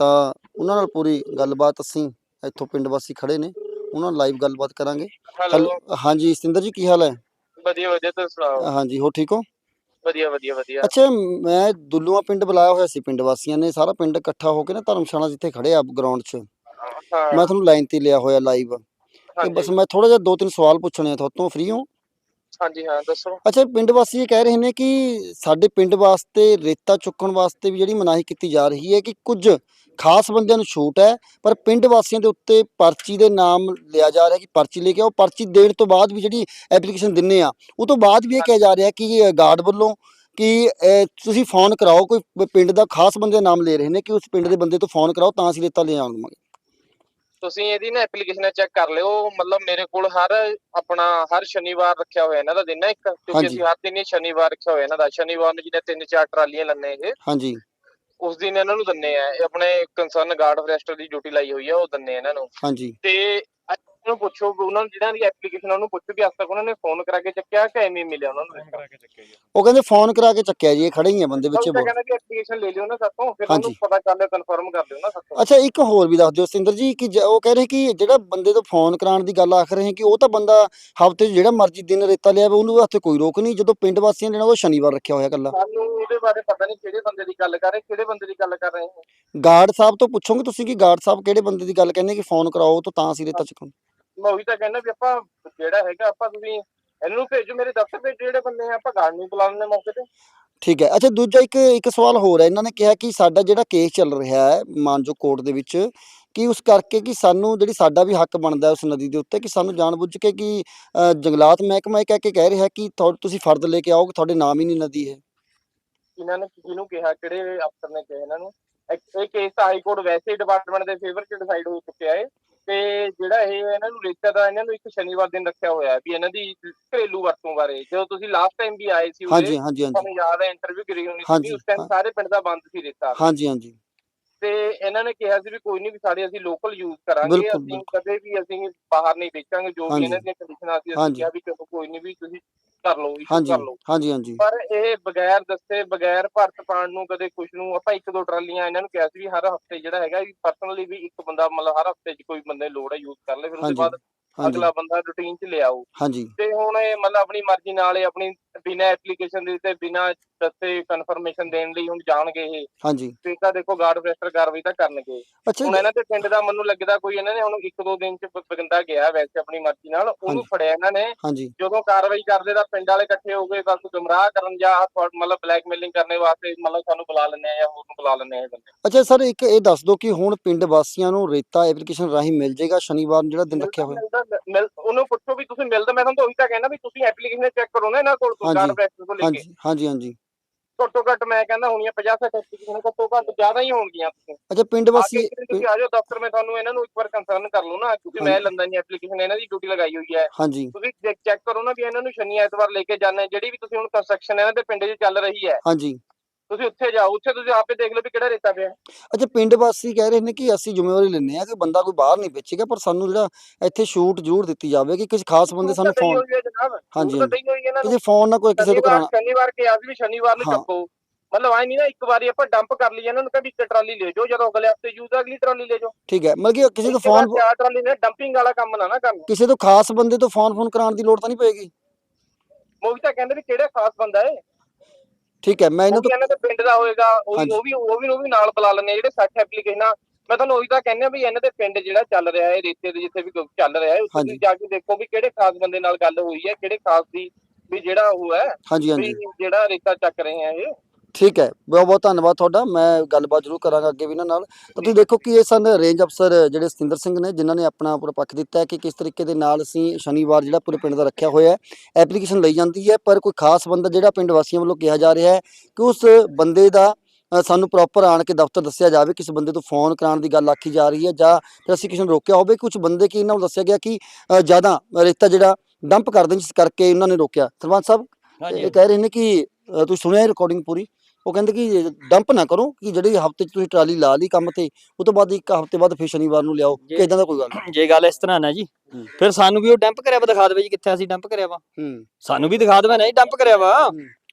ਤਾਂ ਉਹਨਾਂ ਨਾਲ ਪੂਰੀ ਗੱਲਬਾਤ ਅਸੀਂ ਇੱਥੋਂ ਪਿੰਡ ਵਾਸੀ ਖੜੇ ਨੇ ਉਹਨਾਂ ਨਾਲ ਲਾਈਵ ਗੱਲਬਾਤ ਕਰਾਂਗੇ। ਹੈਲੋ ਹਾਂਜੀ ਸਤਿੰਦਰ ਜੀ ਕੀ ਹਾਲ ਹੈ? ਵਧੀਆ ਵਧੀਆ ਤੁਸੀਂ ਸੁਣਾਓ? ਹਾਂਜੀ ਹੋ ਠੀਕ ਹੋ? ਵਧੀਆ ਵਧੀਆ ਵਧੀਆ। ਅੱਛਾ ਮੈਂ ਦੁੱਲੂਆ ਪਿੰਡ ਬੁਲਾਇਆ ਹੋਇਆ ਸੀ ਪਿੰਡ ਵਾਸੀਆਂ ਨੇ ਸਾਰਾ ਪਿੰਡ ਇਕੱਠਾ ਹੋ ਕੇ ਨਾ ਧਰਮਸ਼ਾਲਾ ਜਿੱਥੇ ਖੜੇ ਆ ਗਰਾਊਂਡ 'ਚ। ਮੈਂ ਤੁਹਾਨੂੰ ਲਾਈਨ ਤੇ ਲਿਆ ਹੋਇਆ ਲਾਈਵ ਤੇ ਬਸ ਮੈਂ ਥੋੜਾ ਜਿਹਾ ਦੋ ਤਿੰਨ ਸਵਾਲ ਪੁੱਛਣੇ ਆ ਤੁਹਾਤੋਂ ਫ੍ਰੀ ਹੋ? ਹਾਂਜੀ ਹਾਂ ਦੱਸੋ। ਅੱਛਾ ਪਿੰਡ ਵਾਸੀ ਇਹ ਕਹਿ ਰਹੇ ਨੇ ਕਿ ਸਾਡੇ ਪਿੰਡ ਵਾਸਤੇ ਰੇਤਾ ਚੁੱਕਣ ਵਾਸਤੇ ਵੀ ਜਿਹੜੀ ਮਨਾਹੀ ਕੀਤੀ ਜਾ ਰਹੀ ਹੈ ਕਿ ਕੁਝ ਖਾਸ ਬੰਦਿਆਂ ਨੂੰ ਛੂਟ ਹੈ ਪਰ ਪਿੰਡ ਵਾਸੀਆਂ ਦੇ ਉੱਤੇ ਪਰਚੀ ਦੇ ਨਾਮ ਲਿਆ ਜਾ ਰਿਹਾ ਕਿ ਪਰਚੀ ਲੈ ਕੇ ਆਓ। ਪਰਚੀ ਦੇਣ ਤੋਂ ਬਾਅਦ ਵੀ ਜਿਹੜੀ ਐਪਲੀਕੇਸ਼ਨ ਦਿੰਨੇ ਆ ਉਹ ਤੋਂ ਬਾਅਦ ਵੀ ਇਹ ਕਿਹਾ ਜਾ ਰਿਹਾ ਕਿ ਗਾਰਡ ਵੱਲੋਂ ਕਿ ਤੁਸੀਂ ਫੋਨ ਕਰਾਓ ਕੋਈ ਪਿੰਡ ਦਾ ਖਾਸ ਬੰਦੇ ਦਾ ਨਾਮ ਲੈ ਰਹੇ ਨੇ ਕਿ ਉਸ ਪਿੰਡ ਦੇ ਬੰਦੇ ਤੋਂ ਫੋਨ ਕਰਾਓ ਤਾਂ ਅਸੀਂ ਰੇਤਾ ਲੈ ਆਵਾਂਗੇ। ਤੁਸੀਂ ਇਹਦੀ ਨਾ ਐਪਲੀਕੇਸ਼ਨ ਚੈੱਕ ਕਰ ਲਿਓ ਮਤਲਬ ਮੇਰੇ ਕੋਲ ਹਰ ਆਪਣਾ ਹਰ ਸ਼ਨੀਵਾਰ ਰੱਖਿਆ ਹੋਇਆ ਇਹਨਾਂ ਦਾ ਦਿਨ ਹੈ ਇੱਕ ਕਿਉਂਕਿ। ਅਸੀਂ ਹਰ ਦਿਨ ਹੀ ਸ਼ਨੀਵਾਰ ਰੱਖਿਆ ਹੋਇਆ ਇਹਨਾਂ ਦਾ ਸ਼ਨੀਵਾਰ ਨੂੰ ਜਿਹਨੇ ਤਿੰਨ ਚਾਰ ਟਰਾਲੀਆਂ ਲੰਨੇ ਇਹ। ਹਾਂਜੀ। ਉਸ ਦਿਨ ਇਹਨਾਂ ਨੂੰ ਦੰਨੇ ਆ ਇਹ ਆਪਣੇ ਕੰਸਰਨ ਗਾਰਡ ਫੋਰੈਸਟਰ ਦੀ ਡਿਊਟੀ ਲਾਈ ਹੋਈ ਆ ਉਹ ਦੰਨੇ ਇਹਨਾਂ ਨੂੰ। ਹਾਂਜੀ। ਤੇ ਪੁੱਛੋ ਉਹਨਾਂ ਨੂੰ ਜਿਹਨਾਂ ਦੀ ਐਪਲੀਕੇਸ਼ਨ ਉਹਨੂੰ ਪੁੱਛੋ ਵੀ ਅੱਜ ਤੱਕ ਉਹਨਾਂ ਨੇ ਫੋਨ ਕਰਾ ਕੇ ਚੱਕਿਆ ਕਿ ਐਵੇਂ ਮਿਲਿਆ ਉਹਨਾਂ ਨੂੰ ਕਰਾ ਕੇ ਚੱਕਿਆ ਜੀ। ਉਹ ਕਹਿੰਦੇ ਫੋਨ ਕਰਾ ਕੇ ਚੱਕਿਆ ਜੀ ਇਹ ਖੜੇ ਹੀ ਆ ਬੰਦੇ ਵਿੱਚ ਉਹ ਬੋਲ। ਕਹਿੰਦਾ ਕਿ ਐਪਲੀਕੇਸ਼ਨ ਲੈ ਲਿਓ ਨਾ ਸਾਤੋਂ ਫਿਰ। ਉਹਨੂੰ ਪਤਾ ਕਰ ਲਿਓ ਕਨਫਰਮ ਕਰ ਲਿਓ ਨਾ ਸਾਤੋਂ ਅੱਛਾ ਇੱਕ ਹੋਰ ਵੀ ਦੱਸ ਦਿਓ ਸਤਿੰਦਰ ਜੀ ਕਿ ਉਹ ਕਹਿ ਰਹੇ ਕਿ ਜਿਹੜਾ ਬੰਦੇ ਤੋਂ ਫੋਨ ਕਰਾਉਣ ਦੀ ਗੱਲ ਆਖ ਰਹੇ ਕਿ ਉਹ ਤਾਂ ਬੰਦਾ ਹਫ਼ਤੇ 'ਚ ਜਿਹੜਾ ਮਰਜ਼ੀ ਦਿਨ ਰੇਤਾ ਲਿਆਵੇ ਉਹਨੂੰ ਹੱਥੇ ਕੋਈ ਰੋਕ ਨਹੀਂ ਜਦੋਂ ਪਿੰਡ ਵਾਸੀਆਂ ਨੇ ਉਹ ਸ਼ਨੀਵਾਰ ਰੱਖਿਆ ਹੋਇਆ ਕੱਲਾ ਸਾਨੂੰ ਉਹਦੇ ਬਾਰੇ ਪਤਾ ਨਹੀਂ ਕਿਹੜੇ ਬੰਦੇ ਦੀ ਗੱਲ ਕਰ ਰਹੇ ਕਿਹੜੇ ਬੰਦੇ ਦੀ ਗੱਲ ਕਰ ਰਹੇ ਹੋ ਗਾਰਡ ਸਾਹਿਬ ਤੋਂ ਪੁੱਛੋਗੇ ਤੁਸੀਂ ਕਿ ਗਾਰਡ ਸਾਹਿਬ ਕਿਹੜੇ ਬੰਦੇ ਦੀ ਗੱਲ ਕਹਿੰਦੇ ਕਿ ਫੋਨ ਕਰਾਓ ਤਾਂ ਤਾਂ ਅਸੀਂ ਰੇਤਾ ਚੱਕਣ ਮੈਂ ਉਹੀ ਤਾਂ ਕਹਿੰਦਾ ਵੀ ਆਪਾਂ ਜਿਹੜਾ ਹੈਗਾ ਆਪਾਂ ਤੁਸੀਂ ਇਹਨਾਂ ਭੇਜੋ ਮੇਰੇ ਦਫ਼ਤਰ ਭੇਜੋ ਜਿਹੜੇ ਬੰਦੇ ਆ ਆਪਾਂ ਗਾਰਡ ਨੂੰ ਬੁਲਾ ਲੈਂਦੇ ਮੌਕੇ ਤੇ। ਠੀਕ ਹੈ। ਅੱਛਾ ਦੂਜਾ ਇੱਕ ਇੱਕ ਸਵਾਲ ਹੋਰ ਹੈ। ਇਹਨਾਂ ਨੇ ਕਿਹਾ ਕਿ ਸਾਡਾ ਜਿਹੜਾ ਕੇਸ ਚੱਲ ਰਿਹਾ ਹੈ ਮਾਨਜੋ ਕੋਰਟ ਦੇ ਵਿੱਚ ਕਿ ਉਸ ਕਰਕੇ ਕਿ ਸਾਨੂੰ ਜਿਹੜੀ ਸਾਡਾ ਵੀ ਹੱਕ ਬਣਦਾ ਉਸ ਨਦੀ ਦੇ ਉੱਤੇ ਕਿ ਸਾਨੂੰ ਜਾਣਬੁੱਝ ਕੇ ਕਿ ਅ, ਜੰਗਲਾਤ ਮਹਿਕਮਾ ਇਹ ਕਹਿ ਕੇ ਕਹਿ ਰਿਹਾ ਕਿ ਤੁਹਾ- ਤੁਸੀਂ ਫਰਦ ਲੈ ਕੇ ਆਓਗੇ ਤੁਹਾਡੇ ਨਾਮ ਹੀ ਨਹੀਂ ਨਦੀ ਹੈ। ਇਹਨਾਂ ਨੇ ਕਿਹਨੂੰ ਕਿਹਾ? ਕਿਹੜੇ ਅਫਸਰ ਨੇ ਕਿਹਾ ਇਹਨਾਂ ਨੂੰ? ਇਹ ਕੇਸ ਤਾਂ ਹਾਈ ਕੋਰਟ ਵੈਸੇ ਡਿਪਾਰਟਮੈਂਟ ਦੇ ਫੇਵਰ 'ਚ ਡਿਸਾਈਡ ਹੋ ਚੁੱਕਿਆ ਹੈ। ਤੇ ਜਿਹੜਾ ਇਹ ਇਹਨਾਂ ਨੂੰ ਰੇਤਾ ਦਾ ਇਹਨਾਂ ਨੂੰ ਇੱਕ ਸ਼ਨੀਵਾਰ ਦਿਨ ਰੱਖਿਆ ਹੋਇਆ ਹੈ ਵੀ ਇਹਨਾਂ ਦੀ ਘਰੇਲੂ ਵਰਤੋਂ ਬਾਰੇ। ਜਦੋਂ ਤੁਸੀਂ ਲਾਸਟ ਟਾਈਮ ਵੀ ਆਏ ਸੀ ਹਾਂਜੀ ਹਾਂਜੀ ਹਾਂਜੀ। ਤੁਹਾਨੂੰ ਯਾਦ ਹੈ ਇੰਟਰਵਿਊ ਕਰੀ ਹੋਣੀ ਸੀ ਉਸ ਟਾਈਮ। ਸਾਰੇ ਪਿੰਡ ਦਾ ਬੰਦ ਸੀ ਰੇਤਾ। ਹਾਂਜੀ ਹਾਂਜੀ। ਤੇ ਇਹਨਾਂ ਨੇ ਕਿਹਾ ਸੀ ਵੀ ਕੋਈ ਨਹੀਂ ਵੀ ਸਾਡੇ ਅਸੀਂ ਲੋਕਲ ਯੂਜ਼ ਕਰਾਂਗੇ ਬਿਲਕੁਲ, ਅਸੀਂ ਕਦੇ ਵੀ ਅਸੀਂ ਬਾਹਰ ਨਹੀਂ ਵੇਚਾਂਗੇ ਜੋ ਵੀ ਹਾਂਜੀ। ਇਹਨਾਂ ਦੀਆਂ ਕੰਡੀਸ਼ਨਾਂ ਸੀ ਅਸੀਂ ਹਾਂਜੀ। ਕਿਹਾ ਵੀ ਚਲੋ ਕੋਈ ਨਹੀਂ ਵੀ ਤੁਸੀਂ ਕਰ ਲਓ ਇਸ਼ੂ ਹਾਂਜੀ ਕਰ ਲਓ। ਹਾਂਜੀ ਹਾਂਜੀ। ਪਰ ਇਹ ਬਗੈਰ ਦੱਸੇ ਬਗੈਰ ਭਰਤ ਪਾਣ ਨੂੰ ਕਦੇ ਕੁਛ ਨੂੰ ਆਪਾਂ ਇੱਕ ਦੋ ਟਰਾਲੀਆਂ ਇਹਨਾਂ ਨੂੰ ਕਿਹਾ ਸੀ ਵੀ ਹਰ ਹਫ਼ਤੇ ਜਿਹੜਾ ਹੈਗਾ ਵੀ ਪਰਸਨਲੀ ਵੀ ਇੱਕ ਬੰਦਾ ਮਤਲਬ ਹਰ ਹਫ਼ਤੇ 'ਚ ਕੋਈ ਬੰਦੇ ਲੋੜ ਹੈ ਯੂਜ਼ ਕਰ ਲੈ ਫਿਰ ਉਹਦੇ ਹਾਂਜੀ। ਬਾਅਦ ਹਾਂਜੀ। ਅਗਲਾ ਬੰਦਾ ਰੂਟੀਨ 'ਚ ਲਿਆਓ। ਹਾਂਜੀ। ਤੇ ਹੁਣ ਇਹ ਮਤਲਬ ਆਪਣੀ ਮਰਜ਼ੀ ਨਾਲ ਇਹ ਆਪਣੀ ਬਿਨਾਂ ਐਪਲੀਕੇਸ਼ਨ ਦੇ ਤੇ ਬਿਨਾਂ ਦੱਸੇ ਕਨਫਰਮੇਸ਼ਨ ਦੇਣ ਲਈ ਹੁਣ ਜਾਣਗੇ ਇਹ। ਹਾਂਜੀ। ਤੇ ਤਾਂ ਦੇਖੋ ਗਾਰਡ ਰਜਿਸਟਰ ਕਾਰਵਾਈ ਤਾਂ ਕਰਨਗੇ। ਅੱਛਾ ਹੁਣ ਜੀ, ਇਹਨਾਂ ਦੇ ਪਿੰਡ ਦਾ ਮੈਨੂੰ ਲੱਗਦਾ ਕੋਈ ਇਹਨਾਂ ਨੇ ਹੁਣ ਇੱਕ ਦੋ ਦਿਨ 'ਚ ਬ- ਬੰਦਾ ਗਿਆ ਵੈਸੇ ਆਪਣੀ ਮਰਜ਼ੀ ਨਾਲ ਉਹਨੂੰ ਹਾਂਜੀ। ਫੜਿਆ ਇਹਨਾਂ ਨੇ। ਹਾਂਜੀ। ਜਦੋਂ ਕਾਰਵਾਈ ਕਰਦੇ ਤਾਂ ਪਿੰਡ ਵਾਲੇ ਇਕੱਠੇ ਹੋ ਗਏ ਬਸ ਗੁੰਮਰਾਹ ਕਰਨ ਜਾਂ ਮਤਲਬ ਬਲੈਕਮੇਲਿੰਗ ਕਰਨ ਵਾਸਤੇ ਮਤਲਬ ਸਾਨੂੰ ਬੁਲਾ ਲੈਂਦੇ ਆ ਜਾਂ ਹੋਰ ਨੂੰ ਬੁਲਾ ਲੈਂਦੇ ਆ ਇਹ ਬੰਦੇ। ਅੱਛਾ ਸਰ ਇੱਕ ਇਹ ਦੱਸ ਦਿਓ ਕਿ ਹੁਣ ਪਿੰਡ ਵਾਸੀਆਂ ਨੂੰ ਰੇਤਾ ਐਪਲੀਕੇਸ਼ਨ ਰਾਹੀਂ ਮਿਲ ਜਾਏਗਾ ਸ਼ਨੀਵਾਰ ਨੂੰ ਜਿਹੜਾ ਦਿਨ ਰੱਖਿਆ ਹੋਇਆ? ਮਿਲਦਾ- ਮਿਲ- ਉਹਨੂੰ ਪੁੱਛੋ ਵੀ ਤੁਸੀਂ ਮਿਲਦਾ ਮੈਂ ਤੁਹਾਨੂੰ ਉਹੀ ਤਾਂ ਕਹਿਣਾ ਵੀ ਤੁਸੀਂ ਐਪਲੀਕੇਸ਼ਨ ਚੈੱਕ ਕਰੋ ਨਾ ਇਹਨਾਂ ਕੋਲ। ਹਾਂਜੀ। ਗਾਰਡ ਪ੍ਰੈਕਟਿਸ ਤੋਂ ਲੈ ਕੇ। ਹਾਂਜੀ ਹਾਂਜੀ ਹਾਂਜੀ। ਘੱਟੋ ਘੱਟ ਮੈਂ ਕਹਿੰਦਾ ਹੋਣੀਆਂ 50 60 ਐਪਲੀਕੇਸ਼ਨ ਘੱਟੋ ਘੱਟ ਜ਼ਿਆਦਾ ਹੀ ਹੋਣਗੀਆਂ ਤੁਸੀਂ ਅੱਛਾ ਪਿੰਡ ਵਾਸੀ ਤੁਸੀਂ ਆ ਜਾਓ ਦਫ਼ਤਰ ਮੈਂ ਤੁਹਾਨੂੰ ਇਹਨਾਂ ਨੂੰ ਇੱਕ ਵਾਰ ਕੰਸਰਨ ਕਰ ਲਓ ਨਾ ਕਿਉਂਕਿ ਮੈਂ ਹਾਂਜੀ। ਲੰਦਾ ਨਹੀਂ ਐਪਲੀਕੇਸ਼ਨ ਇਹਨਾਂ ਦੀ ਡਿਊਟੀ ਲਗਾਈ ਹੋਈ ਹੈ। ਹਾਂਜੀ। ਤੁਸੀਂ ਚੈੱਕ ਕਰੋ ਨਾ ਵੀ ਇਹਨਾਂ ਨੂੰ ਸ਼ਨੀ ਐਤਵਾਰ ਲੈ ਕੇ ਜਾਣਾ ਜਿਹੜੀ ਵੀ ਤੁਸੀਂ ਹੁਣ ਕੰਸਟਰਕਸ਼ਨ ਇਹਨਾਂ ਦੇ ਪਿੰਡ 'ਚ ਚੱਲ ਰਹੀ ਹੈ। ਹਾਂਜੀ। ਤੁਸੀਂ ਉੱਥੇ ਜਾਓ ਉੱਥੇ ਤੁਸੀਂ ਆਪੇ ਦੇਖ ਲਓ ਵੀ ਕਿਹੜਾ ਰੇਤਾ ਪਿਆ। ਅੱਛਾ ਪਿੰਡ ਵਾਸੀ ਕਹਿ ਰਹੇ ਨੇ ਕਿ ਅਸੀਂ ਜ਼ਿੰਮੇਵਾਰੀ ਲੈਂਦੇ ਆ ਕਿ ਬੰਦਾ ਕੋਈ ਬਾਹਰ ਨਹੀਂ ਵੇਚੇਗਾ ਪਰ ਸਾਨੂੰ ਜਿਹੜਾ ਇੱਥੇ ਛੂਟ ਜ਼ਰੂਰ ਦਿੱਤੀ ਜਾਵੇ ਕਿ ਕਿਸੇ ਖਾਸ ਬੰਦੇ ਸਾਨੂੰ ਫੋਨ ਹਾਂਜੀ, ਛੂਟ ਤਾਂ ਦਈ ਹੋਈ ਹੈ ਇਹਨਾਂ ਨੂੰ। ਕਿਸੇ ਫੋਨ ਨਾ ਕੋਈ ਕਿਸੇ ਤੋਂ ਕਰਾਣਾ ਸ਼ਨੀਵਾਰ ਕੇ ਆਜ ਵੀ ਸ਼ਨੀਵਾਰ ਨੂੰ। ਚੱਕੋ। ਮਤਲਬ ਆਈ ਨਹੀਂ ਨਾ ਇੱਕ ਵਾਰੀ ਆਪਾਂ ਡੰਪ ਕਰ ਲਈ ਇਹਨਾਂ ਨੂੰ ਕਹਿੰਦੇ ਇੱਕ ਟਰਾਲੀ ਲੈ ਜਾਓ ਜਦੋਂ ਅਗਲੇ ਹਫ਼ਤੇ ਯੂਜ਼ ਅਗਲੀ ਟਰਾਲੀ ਲੈ ਜਾਓ। ਠੀਕ ਹੈ ਮਤਲਬ ਕਿ ਕਿਸੇ ਤੋਂ ਫੋਨ ਚਾਰ ਟਰਾਲੀ ਨੇ ਡੰਪਿੰਗ ਵਾਲਾ ਕੰਮ ਨਾ ਨਾ ਕਰਨ। ਕਿਸੇ ਤੋਂ ਖਾਸ ਬੰਦੇ ਤੋਂ ਫੋਨ ਫੋਨ ਕਰਾਉਣ ਦੀ ਲੋੜ ਤਾਂ ਨਹੀਂ ਪਏਗੀ? ਮੋਹੀ ਤਾਂ ਕਹਿੰਦੇ ਵੀ ਕਿਹੜਾ ਖਾਸ ਬੰਦਾ ਹੈ? ਠੀਕ ਹੈ ਮੈਂ ਇਹਨਾਂ ਤੋਂ ਇਹਨਾਂ ਦੇ ਪਿੰਡ ਦਾ ਹੋਏਗਾ ਉਹ ਵੀ। ਉਹ ਵੀ ਉਹ ਵੀ ਉਹ ਵੀ ਨਾਲ ਬੁਲਾ ਲੈਣੇ ਜਿਹੜੇ 60 ਐਪਲੀਕੇਸ਼ਨਾਂ ਮੈਂ ਤੁਹਾਨੂੰ ਉਹੀ ਤਾਂ ਕਹਿੰਦਾ ਵੀ ਇਹਨਾਂ ਦੇ ਪਿੰਡ ਜਿਹੜਾ ਚੱਲ ਰਿਹਾ ਹੈ ਰੇਤੇ ਦੇ ਜਿੱਥੇ ਵੀ ਚੱਲ ਰਿਹਾ ਹੈ ਉੱਥੇ ਜਾ ਕੇ ਦੇਖੋ ਵੀ ਕਿਹੜੇ ਖਾਸ ਬੰਦੇ ਨਾਲ ਗੱਲ ਹੋਈ ਹੈ ਕਿਹੜੇ ਖਾਸ ਦੀ ਵੀ ਜਿਹੜਾ ਉਹ ਹੈ ਹਾਂਜੀ ਵੀ ਹਾਂਜੀ ਜਿਹੜਾ ਰੇਤਾ ਚੱਕ ਰਹੇ ਆ ਇਹ। ਠੀਕ ਹੈ ਬਹੁਤ ਬਹੁਤ ਧੰਨਵਾਦ ਤੁਹਾਡਾ ਮੈਂ ਗੱਲਬਾਤ ਜ਼ਰੂਰ ਕਰਾਂਗਾ ਅੱਗੇ ਵੀ ਇਹਨਾਂ ਨਾਲ। ਤਾਂ ਤੁਸੀਂ ਦੇਖੋ ਕਿ ਇਹ ਸਨ ਰੇਂਜ ਅਫਸਰ ਜਿਹੜੇ ਸਤਿੰਦਰ ਸਿੰਘ ਨੇ ਜਿਨ੍ਹਾਂ ਨੇ ਆਪਣਾ ਪੂਰਾ ਪੱਖ ਦਿੱਤਾ ਕਿ ਕਿਸ ਤਰੀਕੇ ਦੇ ਨਾਲ ਅਸੀਂ ਸ਼ਨੀਵਾਰ ਜਿਹੜਾ ਪੂਰੇ ਪਿੰਡ ਦਾ ਰੱਖਿਆ ਹੋਇਆ ਹੈ। ਐਪਲੀਕੇਸ਼ਨ ਲਈ ਜਾਂਦੀ ਹੈ ਪਰ ਕੋਈ ਖਾਸ ਬੰਦਾ ਜਿਹੜਾ ਪਿੰਡ ਵਾਸੀਆਂ ਵੱਲੋਂ ਕਿਹਾ ਜਾ ਰਿਹਾ ਹੈ ਕਿ ਉਸ ਬੰਦੇ ਦਾ ਸਾਨੂੰ ਪ੍ਰੋਪਰ ਆਣ ਕੇ ਦਫ਼ਤਰ ਦੱਸਿਆ ਜਾਵੇ ਕਿਸ ਬੰਦੇ ਤੋਂ ਫੋਨ ਕਰਾਉਣ ਦੀ ਗੱਲ ਆਖੀ ਜਾ ਰਹੀ ਹੈ ਜਾਂ ਫਿਰ ਅਸੀਂ ਕਿਸੇ ਨੂੰ ਰੋਕਿਆ ਹੋਵੇ। ਕੁਝ ਬੰਦੇ ਕੀ ਇਹਨਾਂ ਨੂੰ ਦੱਸਿਆ ਗਿਆ ਕਿ ਜ਼ਿਆਦਾ ਰੇਤਾ ਜਿਹੜਾ ਡੰਪ ਕਰਦੇ ਜਿਸ ਕਰਕੇ ਉਹਨਾਂ ਨੇ ਰੋਕਿਆ। ਸਰਪੰਚ ਸਾਹਿਬ ਇਹ ਕਹਿ ਰਹੇ ਨੇ ਕਿ ਤੁਸੀਂ ਸੁਣਿਆ ਰਿਕਾਰਡਿੰਗ ਪੂਰੀ? ਉਹ ਕਹਿੰਦੇ ਕਿ ਡੰਪ ਨਾ ਕਰੋ ਕਿ ਜਿਹੜੀ ਹਫ਼ਤੇ 'ਚ ਤੁਸੀਂ ਟਰਾਲੀ ਲਾ ਲਈ ਕੰਮ ਤੇ ਉਹ ਤੋਂ ਬਾਅਦ ਇੱਕ ਹਫ਼ਤੇ ਬਾਅਦ ਫਿਰ ਸ਼ਨੀਵਾਰ ਨੂੰ ਲਿਆਓ ਕਿ ਇਦਾਂ ਦਾ ਕੋਈ ਗੱਲ ਨਹੀਂ। ਜੇ ਗੱਲ ਇਸ ਤਰ੍ਹਾਂ ਨਾ ਜੀ। ਫਿਰ ਸਾਨੂੰ ਵੀ ਉਹ ਡੰਪ ਕਰਿਆ ਵਾ ਦਿਖਾ ਦੇਵੇ ਜੀ ਕਿੱਥੇ ਅਸੀਂ ਡੰਪ ਕਰਿਆ ਵਾ। ਸਾਨੂੰ ਵੀ ਦਿਖਾ ਦੇਵੇ ਨਹੀਂ ਡੰਪ ਕਰਿਆ ਵਾ।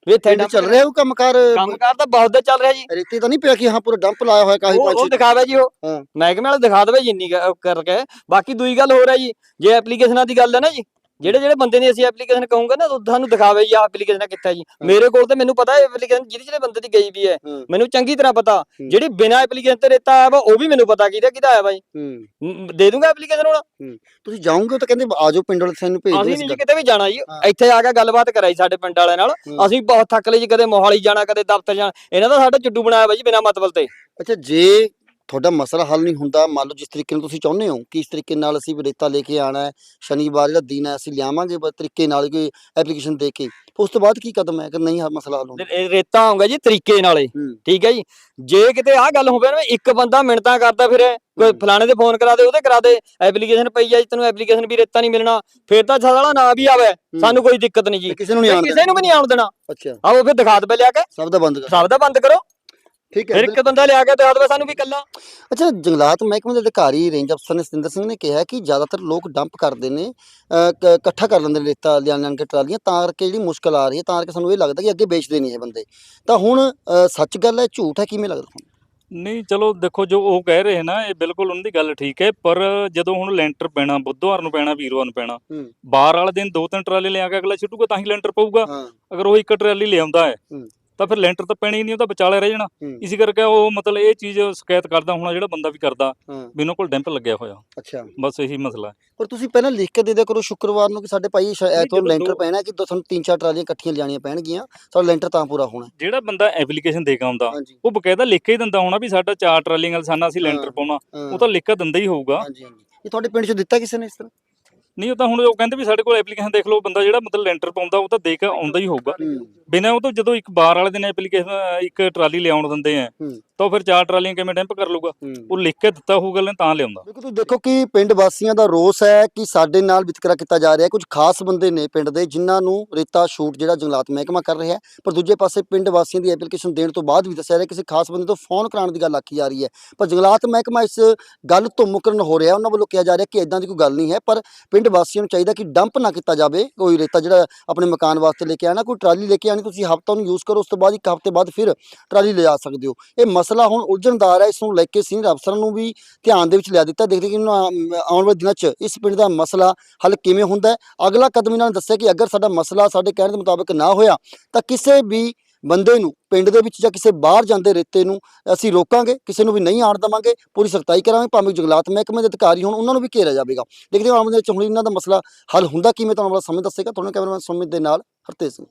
ਵੀ ਇੱਥੇ ਚੱਲ ਰਿਹਾ ਉਹ ਕੰਮਕਾਰ? ਕੰਮਕਾਰ ਤਾਂ ਬਹੁਤ ਦੇ ਚੱਲ ਰਿਹਾ ਜੀ। ਰੇਤੇ ਤਾਂ ਨਹੀਂ ਪਿਆ ਕਿ ਹਾਂ ਪੂਰਾ ਡੰਪ ਲਾਇਆ ਹੋਇਆ ਕਾਹੀ ਉਹ ਉਹ ਦਿਖਾਵੇ ਜੀ ਉਹ। ਮਹਿਕਮੇ ਵਾਲੇ ਦਿਖਾ ਦੇਵੇ ਜਿੰਨੀ ਕਰਕੇ। ਬਾਕੀ ਦੂਈ ਗੱਲ ਹੋਰ ਹੈ ਜੀ ਜੇ ਐਪਲੀਕੇਸ਼ਨਾਂ ਦੀ ਗੱਲ ਹੈ ਨਾ ਜੀ ਜਿਹੜੇ ਜਿਹੜੇ ਬੰਦੇ ਨੇ ਅਸੀਂ ਐਪਲੀਕੇਸ਼ਨ ਕਹੂੰਗਾ ਨਾ ਤੁਹਾਨੂੰ ਦਿਖਾਵੇ ਜੀ ਐਪਲੀਕੇਸ਼ਨ ਕਿੱਥੇ ਜੀ। ਮੇਰੇ ਕੋਲ ਤੇ ਮੈਨੂੰ ਪਤਾ ਹੈ ਐਪਲੀਕੇਸ਼ਨ ਜਿਹਦੇ ਜਿਹੜੇ ਬੰਦੇ ਦੀ ਗਈ ਵੀ ਹੈ। ਮੈਨੂੰ ਚੰਗੀ ਤਰ੍ਹਾਂ ਪਤਾ। ਜਿਹੜੀ ਬਿਨਾਂ ਐਪਲੀਕੇਸ਼ਨ ਤੇ ਰੇਤਾ ਆਇਆ ਵਾ ਉਹ ਵੀ ਮੈਨੂੰ ਪਤਾ ਕਿਹਦਾ ਕਿਹਦਾ ਆਇਆ ਮ, ਦੇ ਦੂੰਗਾ ਐਪਲੀਕੇਸ਼ਨ ਹੁਣ? ਤੁਸੀਂ ਜਾਓਗੇ ਤਾਂ ਕਹਿੰਦੇ ਆ ਜਾਓ ਪਿੰਡ ਵਾਲੇ ਸਾਨੂੰ ਭੇਜ ਦਿਓ ਅਸੀਂ ਕਿਤੇ ਵੀ ਜਾਣਾ ਜੀ। ਇੱਥੇ ਆ ਕੇ ਗੱਲਬਾਤ ਕਰਾਈ ਸਾਡੇ ਪਿੰਡ ਵਾਲਿਆਂ ਨਾਲ। ਅਸੀਂ ਬਹੁਤ ਥੱਕ ਲਏ ਜੀ ਕਦੇ ਮੋਹਾਲੀ ਜਾਣਾ ਕਦੇ ਦਫ਼ਤਰ ਜਾਣਾ। ਇਹਨਾਂ ਦਾ ਸਾਡਾ ਚੁੱਡੂ ਬਣਾਇਆ ਜੀ ਬਿਨਾਂ ਮਤਲਬ ਤੇ ਅੱਛਾ ਜੇ ਤੁਹਾਡਾ ਮਸਲਾ ਹੱਲ ਨਹੀਂ ਹੁੰਦਾ। ਮੰਨ ਲਓ ਜਿਸ ਤਰੀਕੇ ਨਾਲ ਤੁਸੀਂ ਚਾਹੁੰਦੇ ਹੋ ਕਿ ਇਸ ਤਰੀਕੇ ਨਾਲ ਅਸੀਂ ਰੇਤਾ ਲੈ ਕੇ ਆਣਾ ਹੈ ਸ਼ਨੀਵਾਰ ਜਿਹੜਾ ਦਿਨ ਹੈ ਅਸੀਂ ਲਿਆਵਾਂਗੇ ਬਸ ਤਰੀਕੇ ਨਾਲ ਕੋਈ ਐਪਲੀਕੇਸ਼ਨ ਦੇ ਕੇ। ਉਸ ਤੋਂ ਬਾਅਦ ਕੀ ਕਦਮ ਹੈ ਕਿ ਨਹੀਂ ਹ ਮਸਲਾ ਹੱਲ ਹੁੰਦਾ ਇਹ ਰੇਤਾ ਆਉਂਗਾ ਜੀ ਤਰੀਕੇ ਨਾਲੇ। ਠੀਕ ਹੈ ਜੀ। ਜੇ ਕਿਤੇ ਆਹ ਗੱਲ ਹੋਵੇ ਨਾ ਇੱਕ ਬੰਦਾ ਮਿੰਟਾਂ ਕਰਦਾ ਫਿਰ ਕੋਈ। ਫਲਾਣੇ ਦੇ ਫੋਨ ਕਰਾ ਦੇ ਉਹਦੇ ਕਰਾ ਦੇ। ਐਪਲੀਕੇਸ਼ਨ ਪਈ ਆ ਜੀ ਤੈਨੂੰ ਐਪਲੀਕੇਸ਼ਨ ਵੀ ਰੇਤਾ ਨਹੀਂ ਮਿਲਣਾ। ਫਿਰ ਤਾਂ ਸਾਲਾ ਨਾ ਵੀ ਆਵੇ। ਸਾਨੂੰ ਕੋਈ ਦਿੱਕਤ ਨਹੀਂ ਜੀ। ਕਿਸੇ ਨੂੰ ਨਹੀਂ ਆਉਣ ਦੇਣਾ। ਅੱਛਾ। ਆਓ ਫਿਰ ਦਿਖਾ ਦੇ ਲਿਆ ਕੇ। ਸਭ ਦਾ ਬੰਦ ਕਰ। ਸਭ ਦਾ ਬੰਦ ਕਰੋ। ਠੀਕ ਹੈ ਫਿਰ ਇੱਕ ਬੰਦਾ ਲਿਆ ਕੇ ਦਿਖਾ ਦੇਵੇ ਸਾਨੂੰ ਵੀ ਕੱਲਾ ਅੱਛਾ ਜੰਗਲਾਤ ਮਹਿਕਮੇ ਦੇ ਅਧਿਕਾਰੀ ਰੇਂਜ ਅਫਸਰ ਨੇ ਸਤਿੰਦਰ ਸਿੰਘ ਨੇ ਕਿਹਾ ਕਿ ਜ਼ਿਆਦਾਤਰ ਲੋਕ ਡੰਪ ਕਰਦੇ ਨੇ ਇਕੱਠਾ ਕਰ ਲੈਂਦੇ ਨੇ ਰੇਤਾ ਲਿਆਣ ਲਿਆਣ ਕੇ ਟਰਾਲੀਆਂ ਤਾਂ ਕਰਕੇ ਜਿਹੜੀ ਮੁਸ਼ਕਲ ਆ ਰਹੀ ਹੈ ਤਾਂ ਕਰਕੇ ਸਾਨੂੰ ਇਹ ਲੱਗਦਾ ਕਿ ਅੱਗੇ ਵੇਚਦੇ ਨਹੀਂ ਇਹ ਬੰਦੇ ਤਾਂ ਹੁਣ ਸੱਚ ਗੱਲ ਹੈ ਝੂਠ ਹੈ ਕਿਵੇਂ ਲੱਗਦਾ ਤੁਹਾਨੂੰ? ਨਹੀਂ ਚਲੋ ਦੇਖੋ ਜੋ ਉਹ ਕਹਿ ਰਹੇ ਨਾ ਇਹ ਬਿਲਕੁਲ ਉਹਨਾਂ ਦੀ ਗੱਲ ਠੀਕ ਹੈ ਪਰ ਜਦੋਂ ਹੁਣ ਲੈਂਟਰ ਪੈਣਾ ਬੁੱਧਵਾਰ ਨੂੰ ਪੈਣਾ ਵੀਰਵਾਰ ਨੂੰ ਪੈਣਾ। ਬਾਹਰ ਵਾਲੇ ਦਿਨ ਦੋ ਤਿੰਨ ਟਰਾਲੇ ਲਿਆ ਕੇ ਅਗਲਾ ਛੁੱਟੂਗਾ ਤਾਂ ਹੀ ਲੈਂਟਰ ਪਊਗਾ ਅਗਰ ਉਹ ਇੱਕ ਟਰਾਲੀ ਲਿਆਉਂਦਾ ਹੂੰ। ਤਾਂ ਫਿਰ ਲੈਂਟਰ ਤਾਂ ਪੈਣੀ ਨਹੀਂ ਉਹ ਤਾਂ ਵਿਚਾਲੇ ਰਹਿ ਜਾਣਾ। ਹੂੰ। ਇਸੇ ਕਰਕੇ ਉਹ ਮਤਲਬ ਇਹ ਚੀਜ਼ ਸ਼ਿਕਾਇਤ ਕਰਦਾ ਹੋਣਾ ਜਿਹੜਾ ਬੰਦਾ ਵੀ ਕਰਦਾ ਹਾਂ। ਵੀ ਉਹਨਾਂ ਕੋਲ ਡੈਂਪ ਲੱਗਿਆ ਹੋਇਆ। ਅੱਛਾ। ਬਸ ਇਹੀ ਮਸਲਾ ਹੈ। ਪਰ ਤੁਸੀਂ ਪਹਿਲਾਂ ਲਿਖ ਕੇ ਦੇ ਦਿਆ ਕਰੋ ਸ਼ੁੱਕਰਵਾਰ ਨੂੰ ਕਿ ਸਾਡੇ ਭਾਈ ਸ਼- ਐਤਵਾਰ ਜਦੋਂ ਲੈਂਟਰ ਦੋ- ਪੈਣਾ ਕਿ ਤੁਹਾਨੂੰ ਤਿੰਨ ਚਾਰ ਟਰਾਲੀਆਂ ਇਕੱਠੀਆਂ ਲਿਆਣੀਆਂ ਪੈਣਗੀਆਂ ਸਾਡਾ ਲੈਂਟਰ ਤਾਂ ਪੂਰਾ ਹੋਣਾ ਜਿਹੜਾ ਬੰਦਾ ਐਪਲੀਕੇਸ਼ਨ ਦੇ ਕੇ ਆਉਂਦਾ ਹਾਂਜੀ। ਉਹ ਬਕਾਇਦਾ ਲਿਖ ਕੇ ਹੀ ਦਿੰਦਾ ਹੋਣਾ ਵੀ ਸਾਡਾ ਚਾਰ ਟਰਾਲੀਆਂ ਸਾਨਾ ਅਸੀਂ ਲੈਂਟਰ ਹਾਂ। ਪਾਉਣਾ ਉਹ ਤਾਂ ਲਿਖ ਕੇ ਦਿੰਦਾ ਹੀ ਹੋਊਗਾ। ਹਾਂਜੀ ਹਾਂਜੀ। ਇਹ ਤੁਹਾਡੇ ਪਿੰਡ 'ਚ ਦਿੱਤਾ ਕਿਸੇ ਨੇ ਇਸ ਤਰ੍ਹਾਂ? ਨਹੀਂ ਉਹ ਤਾਂ ਹੁਣ ਉਹ ਕਹਿੰਦੇ ਵੀ ਸਾਡੇ ਕੋਲ ਐਪਲੀਕੇਸ਼ਨ ਦੇਖ ਲਓ ਬੰਦਾ ਜਿਹੜਾ ਮਤਲਬ ਲੈਂਟਰ ਪਾਉਂਦਾ ਉਹ ਤਾਂ ਦੇ ਕੇ ਆਉਂਦਾ ਹੀ ਹੋਊਗਾ ਬਿਨਾਂ ਉਹ ਤੋਂ ਜਦੋਂ ਇੱਕ ਬਾਰ ਵਾਲੇ ਦਿਨ ਐਪਲੀਕੇਸ਼ਨ ਇੱਕ ਟਰਾਲੀ ਲਿਆਉਣ ਦਿੰਦੇ ਆ। ਤਾਂ ਉਹ ਫਿਰ ਚਾਰ ਟਰਾਲੀਆਂ ਕਿਵੇਂ ਡੈਂਪ ਕਰ ਲੂਗਾ ਉਹ ਲਿਖ ਕੇ ਦਿੱਤਾ ਹੋਊਗਾ ਲੈ ਤਾਂ ਲਿਆਉਂਦਾ। ਬਿਲਕੁਲ ਤੁਸੀਂ ਦੇਖੋ ਕਿ ਪਿੰਡ ਵਾਸੀਆਂ ਦਾ ਰੋਸ ਹੈ ਕਿ ਸਾਡੇ ਨਾਲ ਵਿਤਕਰਾ ਕੀਤਾ ਜਾ ਰਿਹਾ ਕੁਝ ਖਾਸ ਬੰਦੇ ਨੇ ਪਿੰਡ ਦੇ ਜਿਨ੍ਹਾਂ ਨੂੰ ਰੇਤਾ ਸ਼ੂਟ ਜਿਹੜਾ ਜੰਗਲਾਤ ਮਹਿਕਮਾ ਕਰ ਰਿਹਾ ਪਰ ਦੂਜੇ ਪਾਸੇ ਪਿੰਡ ਵਾਸੀਆਂ ਦੀ ਐਪਲੀਕੇਸ਼ਨ ਦੇਣ ਤੋਂ ਬਾਅਦ ਵੀ ਦੱਸਿਆ ਰਿਹਾ ਕਿਸੇ ਖਾਸ ਬੰਦੇ ਤੋਂ ਫੋਨ ਕਰਾਉਣ ਦੀ ਗੱਲ ਆਖੀ ਜਾ ਰਹੀ ਹੈ। ਪਰ ਜੰਗਲਾਤ ਮਹਿਕਮਾ ਇਸ ਗੱਲ ਤੋਂ ਮੁਕਰਨ ਹੋ ਰਿਹਾ ਉਹਨਾਂ ਵੱਲੋਂ ਕਿਹਾ ਜਾ ਰਿਹਾ ਕਿ ਇਦਾਂ ਦੀ ਕੋਈ ਗੱਲ ਨਹੀਂ ਹੈ ਪਰ ਪਿੰਡ ਵਾਸੀਆਂ ਨੂੰ ਚਾਹੀਦਾ ਕਿ ਡੰਪ ਨਾ ਕੀਤਾ ਜਾਵੇ ਕੋਈ ਰੇਤਾ ਜਿਹੜਾ ਆਪਣੇ ਮਕਾਨ ਵਾਸਤੇ ਲੈ ਕੇ ਆਣਾ ਕੋਈ ਟਰਾਲੀ ਲੈ ਕੇ ਆਣੀ ਤੁਸੀਂ ਹਫ਼ਤਾ ਉਹਨੂੰ ਯੂਜ਼ ਕਰੋ ਉਸ ਤੋਂ ਬਾਅਦ ਇੱਕ ਹਫ਼ਤੇ ਬਾਅਦ ਫਿਰ ਟਰਾਲੀ ਲਿਜਾ ਸਕਦੇ ਹੋ। ਇਹ ਮਸਲਾ ਹੁਣ ਉਲਝਣਦਾਰ ਹੈ ਇਸ ਨੂੰ ਲੈ ਕੇ ਸੀਨੀਅਰ ਅਫਸਰਾਂ ਨੂੰ ਵੀ ਧਿਆਨ ਦੇ ਵਿੱਚ ਲਿਆ ਦਿੱਤਾ। ਦੇਖਦੇ ਕਿ ਇਹਨਾਂ ਆਉਣ- ਆਉਣ ਵਾਲੇ ਦਿਨਾਂ 'ਚ ਇਸ ਪਿੰਡ ਦਾ ਮਸਲਾ ਹੱਲ ਕਿਵੇਂ ਹੁੰਦਾ ਹੈ? ਅਗਲਾ ਕਦਮ ਇਹਨਾਂ ਨੇ ਦੱਸਿਆ ਕਿ ਅਗਰ ਸਾਡਾ ਮਸਲਾ ਸਾਡੇ ਕਹਿਣ ਦੇ ਮੁਤਾਬਕ ਨਾ ਹੋਇਆ, ਤਾਂ ਕਿਸੇ ਵੀ ਬੰਦੇ ਨੂੰ, ਪਿੰਡ ਦੇ ਵਿੱਚ ਜਾਂ ਕਿਸੇ ਬਾਹਰ ਜਾਂਦੇ ਰੇਤੇ ਨੂੰ ਅਸੀਂ ਰੋਕਾਂਗੇ, ਕਿਸੇ ਨੂੰ ਵੀ ਨਹੀਂ ਆਣ ਦੇਵਾਂਗੇ, ਪੂਰੀ ਸਖਤਾਈ ਕਰਾਂਗੇ, ਭਾਵੇਂ ਜੰਗਲਾਤ ਮਹਿਕਮੇ ਦੇ ਅਧਿਕਾਰੀ ਹੋਣ, ਉਹਨਾਂ ਨੂੰ ਵੀ ਘੇਰਿਆ ਜਾਵੇਗਾ। ਦੇਖਦੇ ਹਾਂ ਆਉਣ ਵਾਲੇ ਦਿਨਾਂ 'ਚ ਹੁਣ ਇਹਨਾਂ ਦਾ ਮਸਲਾ ਹੱਲ ਹੁੰਦਾ ਕਿਵੇਂ, ਤੁਹਾਨੂੰ ਵਾਲਾ ਸਮਝ ਦੱਸੇਗਾ। ਤੁਹਾਨੂੰ ਕੈਮਰਾਮੈਨ ਸੁਮਿਤ ਦੇ ਨਾਲ ਹਰਤੇਜ ਸਿੰਘ।